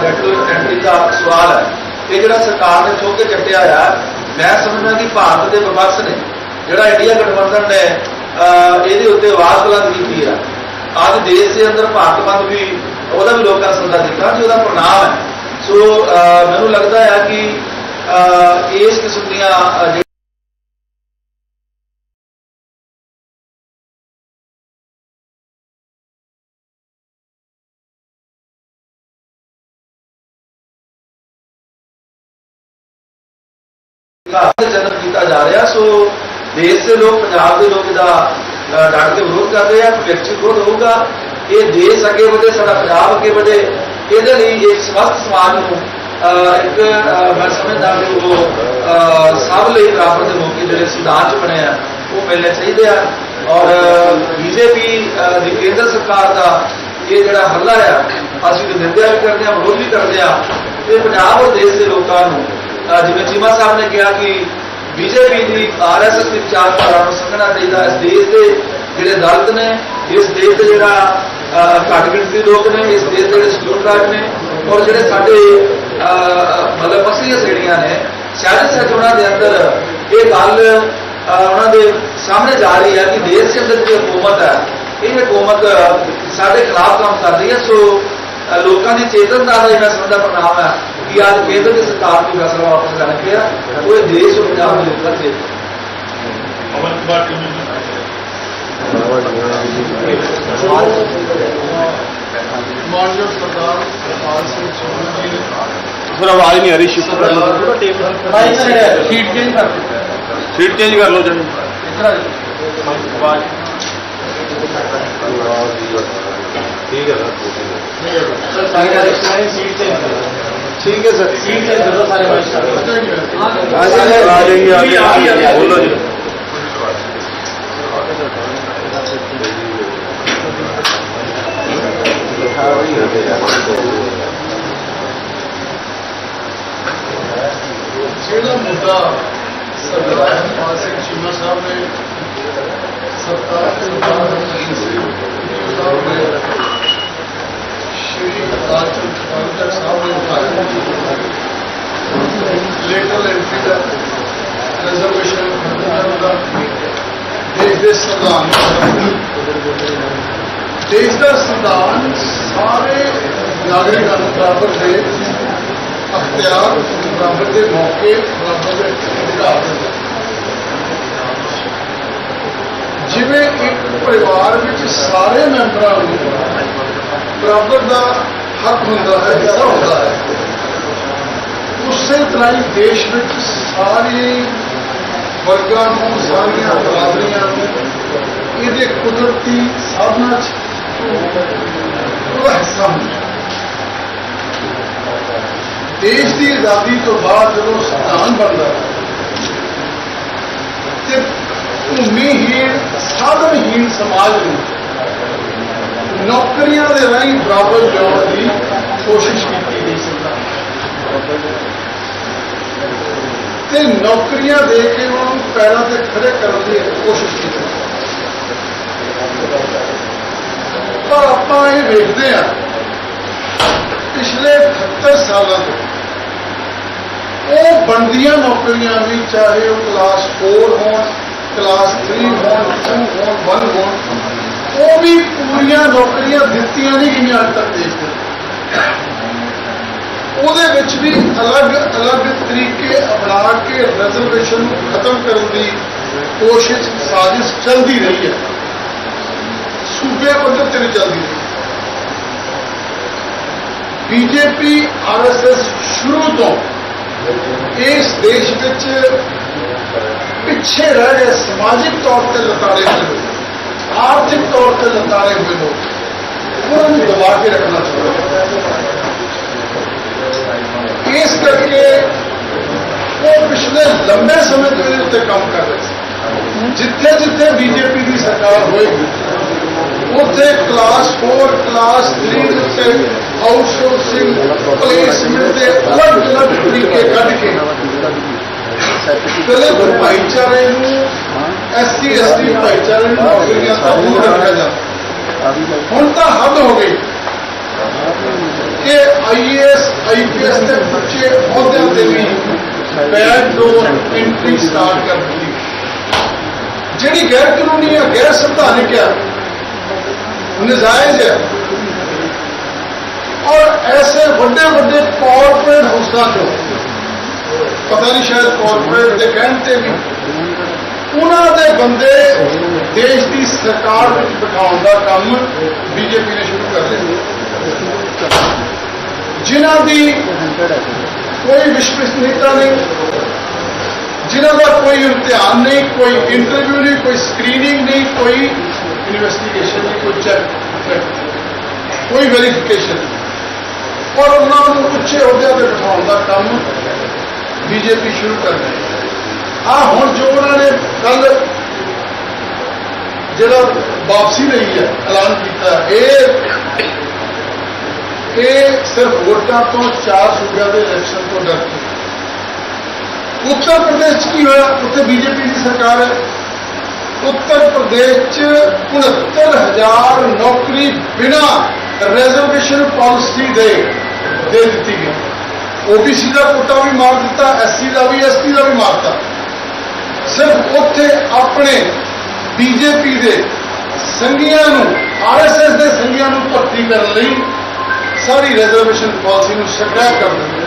ਲੈਟਰ ਐਂਟਰੀ ਦਾ ਸਵਾਲ ਹੈ, ਇਹ ਜਿਹੜਾ ਸਰਕਾਰ ਨੇ ਚੁੱਕ ਕੇ ਚੱਟਿਆ ਆ, ਮੈਂ ਸਮਝਦਾ ਕਿ ਭਾਰਤ ਦੇ ਵਿਪਕਸ਼ ਨੇ ਜਿਹੜਾ ਇੰਡੀਆ ਗਠਬੰਧਨ ਨੇ ਇਹਦੇ ਉੱਤੇ ਆਵਾਜ਼ ਬੁਲੰਦ ਕੀਤੀ ਆ। ਅੱਜ ਦੇਸ਼ ਦੇ ਅੰਦਰ ਭਾਰਤ ਬੰਦ ਵੀ ਉਹਦਾ ਵੀ ਲੋਕਾਂ ਨੇ ਸੱਦਾ ਦਿੱਤਾ ਕਿ ਉਹਦਾ ਪ੍ਰਣਾਮ ਹੈ। ਸੋ uh, ਮੈਨੂੰ ਲੱਗਦਾ ਹੈ ਕਿ ਇਸ ਕਿਸਮ ਦੀਆਂ ਜਨਮ ਕੀਤਾ ਜਾ ਰਿਹਾ, ਸੋ ਦੇਸ਼ ਦੇ ਲੋਕ, ਪੰਜਾਬ ਦੇ ਲੋਕ ਇਹਦਾ ਡਟ ਕੇ ਵਿਰੋਧ ਕਰ ਰਹੇ ਆ ਵਿਅਕਤੀ ਵਿਰੋਧ ਹੋਊਗਾ, ਇਹ ਦੇਸ਼ ਅੱਗੇ ਵਧੇ, ਸਾਡਾ ਪੰਜਾਬ ਅੱਗੇ ਵਧੇ ਇਹਦੇ ਲਈ ਇੱਕ ਸਵਸਥ ਸਮਾਜ ਨੂੰ ਇੱਕ ਮੈਂ ਸਮਝਦਾ ਕਿ ਉਹ ਸਭ ਲਈ ਬਰਾਬਰ ਦੇ ਮੌਕੇ ਜਿਹੜੇ ਸਿਧਾਂਤ ਬਣੇ ਆ, ਉਹ ਮਿਲਣੇ ਚਾਹੀਦੇ ਆ। ਔਰ ਬੀਜੇਪੀ ਦੀ ਕੇਂਦਰ ਸਰਕਾਰ ਦਾ ਇਹ ਜਿਹੜਾ ਹੱਲਾ ਆ, ਅਸੀਂ ਤੇ ਨਿੰਦਿਆ ਵੀ ਕਰਦੇ ਆ, ਵਿਰੋਧ ਵੀ ਕਰਦੇ ਆ। ਇਹ ਪੰਜਾਬ ਔਰ ਦੇਸ਼ ਦੇ ਲੋਕਾਂ ਨੂੰ ਜਿਵੇਂ ਚੀਮਾ ਸਾਹਿਬ ਨੇ ਕਿਹਾ ਕਿ ਬੀਜੇਪੀ ਦੀ ਆਰਐਸਐਸ ਦੀ ਵਿਚਾਰਧਾਰਾ ਨੂੰ ਸਮਝਣਾ ਚਾਹੀਦਾ, ਇਸ ਦੇਸ਼ ਦੇ ਜਿਹੜੇ ਦਲਿਤ ਨੇ, ਇਸ ਦੇਸ਼ ਦੇ ਜਿਹੜਾ ਘੱਟ ਗਿਣਤੀ ਲੋਕ ਨੇ ਇਸ ਦੇਸ਼ ਦੇ ਟ੍ਰਾਈਬ ਨੇ ਔਰ ਜਿਹੜੇ ਸਾਡੇ ਮਤਲਬ ਪਸਲੀਆਂ ਸ਼੍ਰੇਣੀਆਂ ਨੇ ਸ਼ਾਇਦ ਸੱਚ ਉਹਨਾਂ ਦੇ ਅੰਦਰ ਇਹ ਗੱਲ ਉਹਨਾਂ ਦੇ ਸਾਹਮਣੇ ਜਾ ਰਹੀ ਹੈ ਕਿ ਦੇਸ਼ ਦੇ ਅੰਦਰ ਜਿਹੜੀ ਹਕੂਮਤ ਹੈ ਇਹ ਹਕੂਮਤ ਸਾਡੇ ਖਿਲਾਫ ਕੰਮ ਕਰ ਰਹੀ ਹੈ। ਸੋ ਲੋਕਾਂ ਦੀ ਚੇਤਨਤਾ ਦਾ ਜਿਹੜਾ ਸਮਝਦਾ ਪ੍ਰਣਾਮ ਹੈ ਕਿ ਅੱਜ ਕੇਂਦਰ ਦੀ ਸਰਕਾਰ ਨੂੰ ਫੈਸਲਾ ਵਾਪਸ ਲੈਣਾ ਉਹ ਇਹ ਦੇਸ਼ ਔਰ ਪੰਜਾਬ ਦੇ ਲੋਕਾਂ ਦੇ ਅਮਨ ਕੁਮਾਰ ਟੀਮ माननीय सर आवाज़ नहीं आ रही शिफ्ट कर लो। सीट चेंज कर सीट चेंज कर लो। जन ठीक है सर। सीट चेंज कर ठीक है सर। ठीक है हाँ सर सारे आ जाएँगे बोलो जी। ਜਿਹੜਾ ਮੁੱਦਾ ਸਰਦਾਰ ਹਰਪਾਲ ਸਿੰਘ ਚੀਮਾ ਸਾਹਿਬ ਨੇ ਸਰਕਾਰ ਦੇ ਵਿਚਾਰ ਸਾਹਿਬ ਨੇ ਸ਼੍ਰੀ ਅਕਾਲ ਤਖਤ ਸਾਹਿਬ ਸਾਹਿਬ ਨੇ ਉਠਾਇਆ ਲੇਟਰ ਐਂਟਰੀ ਦਾ ਰਿਜ਼ਰਵੇਸ਼ਨ ਖਤਮ ਦਾ ਦੇਸ਼ ਦੇ ਸੰਵਿਧਾਨ ਦਾ ਦੇਸ਼ ਦਾ ਸੰਵਿਧਾਨ ਸਾਰੇ ਨਾਗਰਿਕਾਂ ਨੂੰ ਬਰਾਬਰ ਦੇ ਅਖਤਿਆਰ ਬਰਾਬਰ ਦੇ ਮੌਕੇ ਬਰਾਬਰ ਦੇ ਅਧਿਕਾਰ ਜਿਵੇਂ ਇੱਕ ਪਰਿਵਾਰ ਵਿੱਚ ਸਾਰੇ ਮੈਂਬਰਾਂ ਨੂੰ ਬਰਾਬਰ ਦਾ ਹੱਕ ਹੁੰਦਾ ਹੈ, ਹਿੱਸਾ ਹੁੰਦਾ ਹੈ, ਉਸੇ ਤਰ੍ਹਾਂ ਹੀ ਦੇਸ਼ ਵਿੱਚ ਸਾਰੇ ਵਰਗਾਂ ਨੂੰ, ਸਾਰੀਆਂ ਬਰਾਬਰੀਆਂ ਨੂੰ, ਇਹਦੇ ਕੁਦਰਤੀ ਸਾਧਨਾਂ 'ਚ ਉਹਦਾ ਹਿੱਸਾ ਹੁੰਦਾ ਦੇਸ਼ ਦੀ ਆਜ਼ਾਦੀ ਤੋਂ ਬਾਅਦ ਜਦੋਂ ਸੰਵਿਧਾਨ ਬਣਦਾ ਤੇ ਭੂਮੀਹੀਣ, ਸਾਧਨਹੀਣ ਸਮਾਜ ਨੂੰ ਨੌਕਰੀਆਂ ਦੇ ਰਾਹੀਂ ਬਰਾਬਰ ਲਿਆਉਣ ਦੀ ਕੋਸ਼ਿਸ਼ ਕੀਤੀ ਗਈ ਸਰਕਾਰ ਤੇ ਨੌਕਰੀਆਂ ਦੇ ਕੇ ਉਹਨਾਂ ਨੂੰ ਪੈਰਾਂ ਤੇ ਖੜੇ ਕਰਨ ਦੀ ਕੋਸ਼ਿਸ਼ ਕੀਤੀ ਪਰ ਆਪਾਂ ਇਹ ਵੇਖਦੇ ਹਾਂ। ਪਿਛਲੇ 78 ਸਾਲਾਂ ਤੋਂ ਉਹ ਬਣਦੀਆਂ ਨੌਕਰੀਆਂ ਵੀ, ਚਾਹੇ ਉਹ ਕਲਾਸ 4 ਹੋਣ ਕਲਾਸ 3 ਹੋਣ 2 ਹੋਣ 1 ਹੋਣ, ਉਹ ਵੀ ਪੂਰੀਆਂ ਨੌਕਰੀਆਂ ਦਿੱਤੀਆਂ ਨਹੀਂ ਗਈਆਂ ਅੱਜ ਤੱਕ ਦੇਸ਼ ਦੇ ਉਹਦੇ ਵਿੱਚ ਵੀ ਅਲੱਗ-ਅਲੱਗ ਤਰੀਕੇ ਅਪਣਾ ਕੇ ਰਿਜ਼ਰਵੇਸ਼ਨ ਨੂੰ ਖਤਮ ਕਰਨ ਦੀ ਕੋਸ਼ਿਸ਼ ਸਾਜ਼ਿਸ਼ ਚੱਲਦੀ ਰਹੀ ਹੈ। ਸੂਬੇ ਪੱਧਰ ਤੇ ਵੀ ਚੱਲਦੀ ਰਹੀ ਬੀਜੇਪੀ ਆਰਐਸਐਸ ਸ਼ੁਰੂ ਤੋਂ ਇਸ ਦੇਸ਼ ਵਿੱਚ ਪਿੱਛੇ ਰਹਿ ਗਏ, ਸਮਾਜਿਕ ਤੌਰ ਤੇ ਲਤਾੜੇ ਹੋਏ ਲੋਕ, ਆਰਥਿਕ ਤੌਰ ਤੇ ਲਤਾੜੇ ਹੋਏ ਲੋਕ, ਉਹਨਾਂ ਨੂੰ ਦਬਾ ਕੇ ਰੱਖਣਾ ਚਾਹੁੰਦੇ ਇਸ ਕਰਕੇ ਉਹ ਪਿਛਲੇ ਲੰਬੇ ਸਮੇਂ ਤੋਂ ਇਹਦੇ ਉੱਤੇ ਕੰਮ ਕਰ ਰਹੇ ਸੀ। ਜਿੱਥੇ ਜਿੱਥੇ ਬੀਜੇਪੀ ਦੀ ਸਰਕਾਰ ਹੋਏਗੀ, ਉੱਥੇ ਕਲਾਸ 4 ਕਲਾਸ 3 ਦੇ ਉੱਤੇ ਆਊਟਸੋਰਸਿੰਗ ਪਲੇਸਮੈਂਟ ਦੇ ਅਲੱਗ-ਅਲੱਗ ਤਰੀਕੇ ਕੱਢ ਕੇ। ਦਲਿਤ ਭਾਈਚਾਰੇ ਨੂੰ ਐਸਸੀ ਐਸਟੀ ਭਾਈਚਾਰੇ ਨੂੰ ਨੌਕਰੀਆਂ ਤੋਂ ਦੂਰ ਰੱਖਿਆ ਜਾਂਦਾ ਹੁਣ ਤਾਂ ਹੱਦ ਹੋ ਗਈ। ਕਿ ਆਈਏਐਸ ਆਈਪੀਐਸ ਦੇ ਉੱਚੇ ਅਹੁਦਿਆਂ ਤੇ ਵੀ ਬੈਕ ਡੋਰ ਐਂਟਰੀ ਸਟਾਰਟ ਕਰ ਦਿੱਤੀ। ਜਿਹੜੀ ਗੈਰ ਕਾਨੂੰਨੀ ਹੈ ਗੈਰ ਸੰਵਿਧਾਨਿਕ ਹੈ ਨਜਾਇਜ਼ ਹੈ ਔਰ ਐਸੇ ਵੱਡੇ ਵੱਡੇ ਕਾਰਪੋਰੇਟ ਹਾਊਸਾਂ ਚੋਂ ਪਤਾ ਨਹੀਂ ਸ਼ਾਇਦ ਕਾਰਪੋਰੇਟ ਦੇ ਕਹਿਣ ਤੇ ਵੀ। ਉਹਨਾਂ ਦੇ ਬੰਦੇ ਦੇਸ਼ ਦੀ ਸਰਕਾਰ ਵਿੱਚ ਬਿਠਾਉਣ ਦਾ ਕੰਮ ਬੀਜੇਪੀ ਨੇ ਸ਼ੁਰੂ ਕਰ ਲਿਆ। ਜਿਨ੍ਹਾਂ ਦੀ ਕੋਈ ਵਿਸ਼ਵਸਨੀयता ਨਹੀਂ, ਜਿਨ੍ਹਾਂ ਦਾ ਕੋਈ ਇਮਤਿਹਾਨ ਨਹੀਂ, ਕੋਈ ਇੰਟਰਵਿਊ ਨਹੀਂ, ਕੋਈ ਸਕਰੀਨਿੰਗ ਨਹੀਂ, ਕੋਈ ਇਨਵੈਸਟੀਗੇਸ਼ਨ ਨਹੀਂ, ਕੋਈ ਚੈੱਕ ਕੋਈ ਵੈਰੀਫਿਕੇਸ਼ਨ ਨਹੀਂ। ਔਰ ਉਹਨਾਂ ਨੂੰ ਉੱਚੇ ਅਹੁਦਿਆਂ ਤੇ ਬਿਠਾਉਣ ਦਾ ਕੰਮ ਬੀਜੇਪੀ ਸ਼ੁਰੂ ਕਰ ਰਹੀ ਆ ਹੁਣ ਜੋ ਉਹਨਾਂ ਨੇ ਕੱਲ ਜਿਹੜਾ ਵਾਪਸੀ ਲਈ ਹੈ, ਐਲਾਨ ਕੀਤਾ, ਇਹ ਇਹ ਸਿਰਫ ਵੋਟਾਂ ਤੋਂ ਚਾਰ ਸੂਬਿਆਂ ਦੇ ਇਲੈਕਸ਼ਨ ਤੋਂ ਡਰ ਕੇ। ਉੱਤਰ ਪ੍ਰਦੇਸ਼ 'ਚ ਕੀ ਹੋਇਆ? ਉੱਥੇ ਬੀਜੇਪੀ ਦੀ ਸਰਕਾਰ ਹੈ। ਉੱਤਰ ਪ੍ਰਦੇਸ਼ 'ਚ 69000 ਨੌਕਰੀ ਬਿਨਾ ਰਿਜ਼ਰਵੇਸ਼ਨ ਪਾਲਿਸੀ ਦੇ ਦੇ ਦਿੱਤੀ ਗਈ। ਓਬੀਸੀ ਦਾ ਕੋਟਾ ਵੀ ਮਾਰ ਦਿੱਤਾ ਐਸਸੀ ਦਾ ਵੀ ਐਸਟੀ ਦਾ ਵੀ ਮਾਰਤਾ ਸਿਰਫ ਉੱਥੇ ਆਪਣੇ ਬੀਜੇਪੀ ਦੇ ਸੰਗੀਆਂ ਨੂੰ ਆਰਐਸਐਸ ਦੇ ਸੰਗੀਆਂ ਨੂੰ ਭਰਤੀ ਕਰਨ ਲਈ ਸਾਰੀ ਰਿਜ਼ਰਵੇਸ਼ਨ ਪਾਲਿਸੀ ਨੂੰ ਸਕ੍ਰੈਪ ਕਰ ਦਿੱਤਾ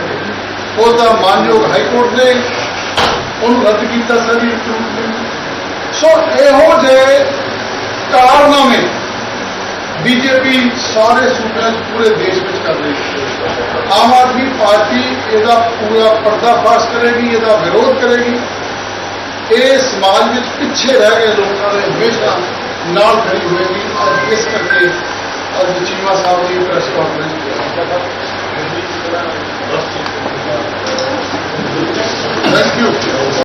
ਉਹਦਾ ਮਾਨਯੋਗ ਹਾਈ ਕੋਰਟ ਨੇ ਉਹਨੂੰ ਰੱਦ ਕੀਤਾ ਸਾਰੀ ਸੋ ਇਹੋ ਜਿਹੇ ਕਾਰਨਾਮੇ ਬੀਜੇਪੀ ਸਾਰੇ ਸੂਬਿਆਂ 'ਚ ਪੂਰੇ ਦੇਸ਼ ਵਿੱਚ ਕਰ ਰਹੀ ਹੈ ਆਮ ਆਦਮੀ ਪਾਰਟੀ ਇਹਦਾ ਪੂਰਾ ਪਰਦਾਫਾਸ਼ ਕਰੇਗੀ ਇਹਦਾ ਵਿਰੋਧ ਕਰੇਗੀ ਇਹ ਸਮਾਜ ਵਿੱਚ ਪਿੱਛੇ ਰਹਿ ਗਏ ਲੋਕਾਂ ਦੇ ਹਮੇਸ਼ਾ ਨਾਲ ਖੜੀ ਹੋਏਗੀ ਅੱਜ ਇਸ ਕਰਕੇ ਅੱਜ ਚੀਮਾ ਸਾਹਿਬ ਦੀ ਪ੍ਰੈਸ ਕਾਨਫਰੰਸ ਥੈਂਕ ਯੂ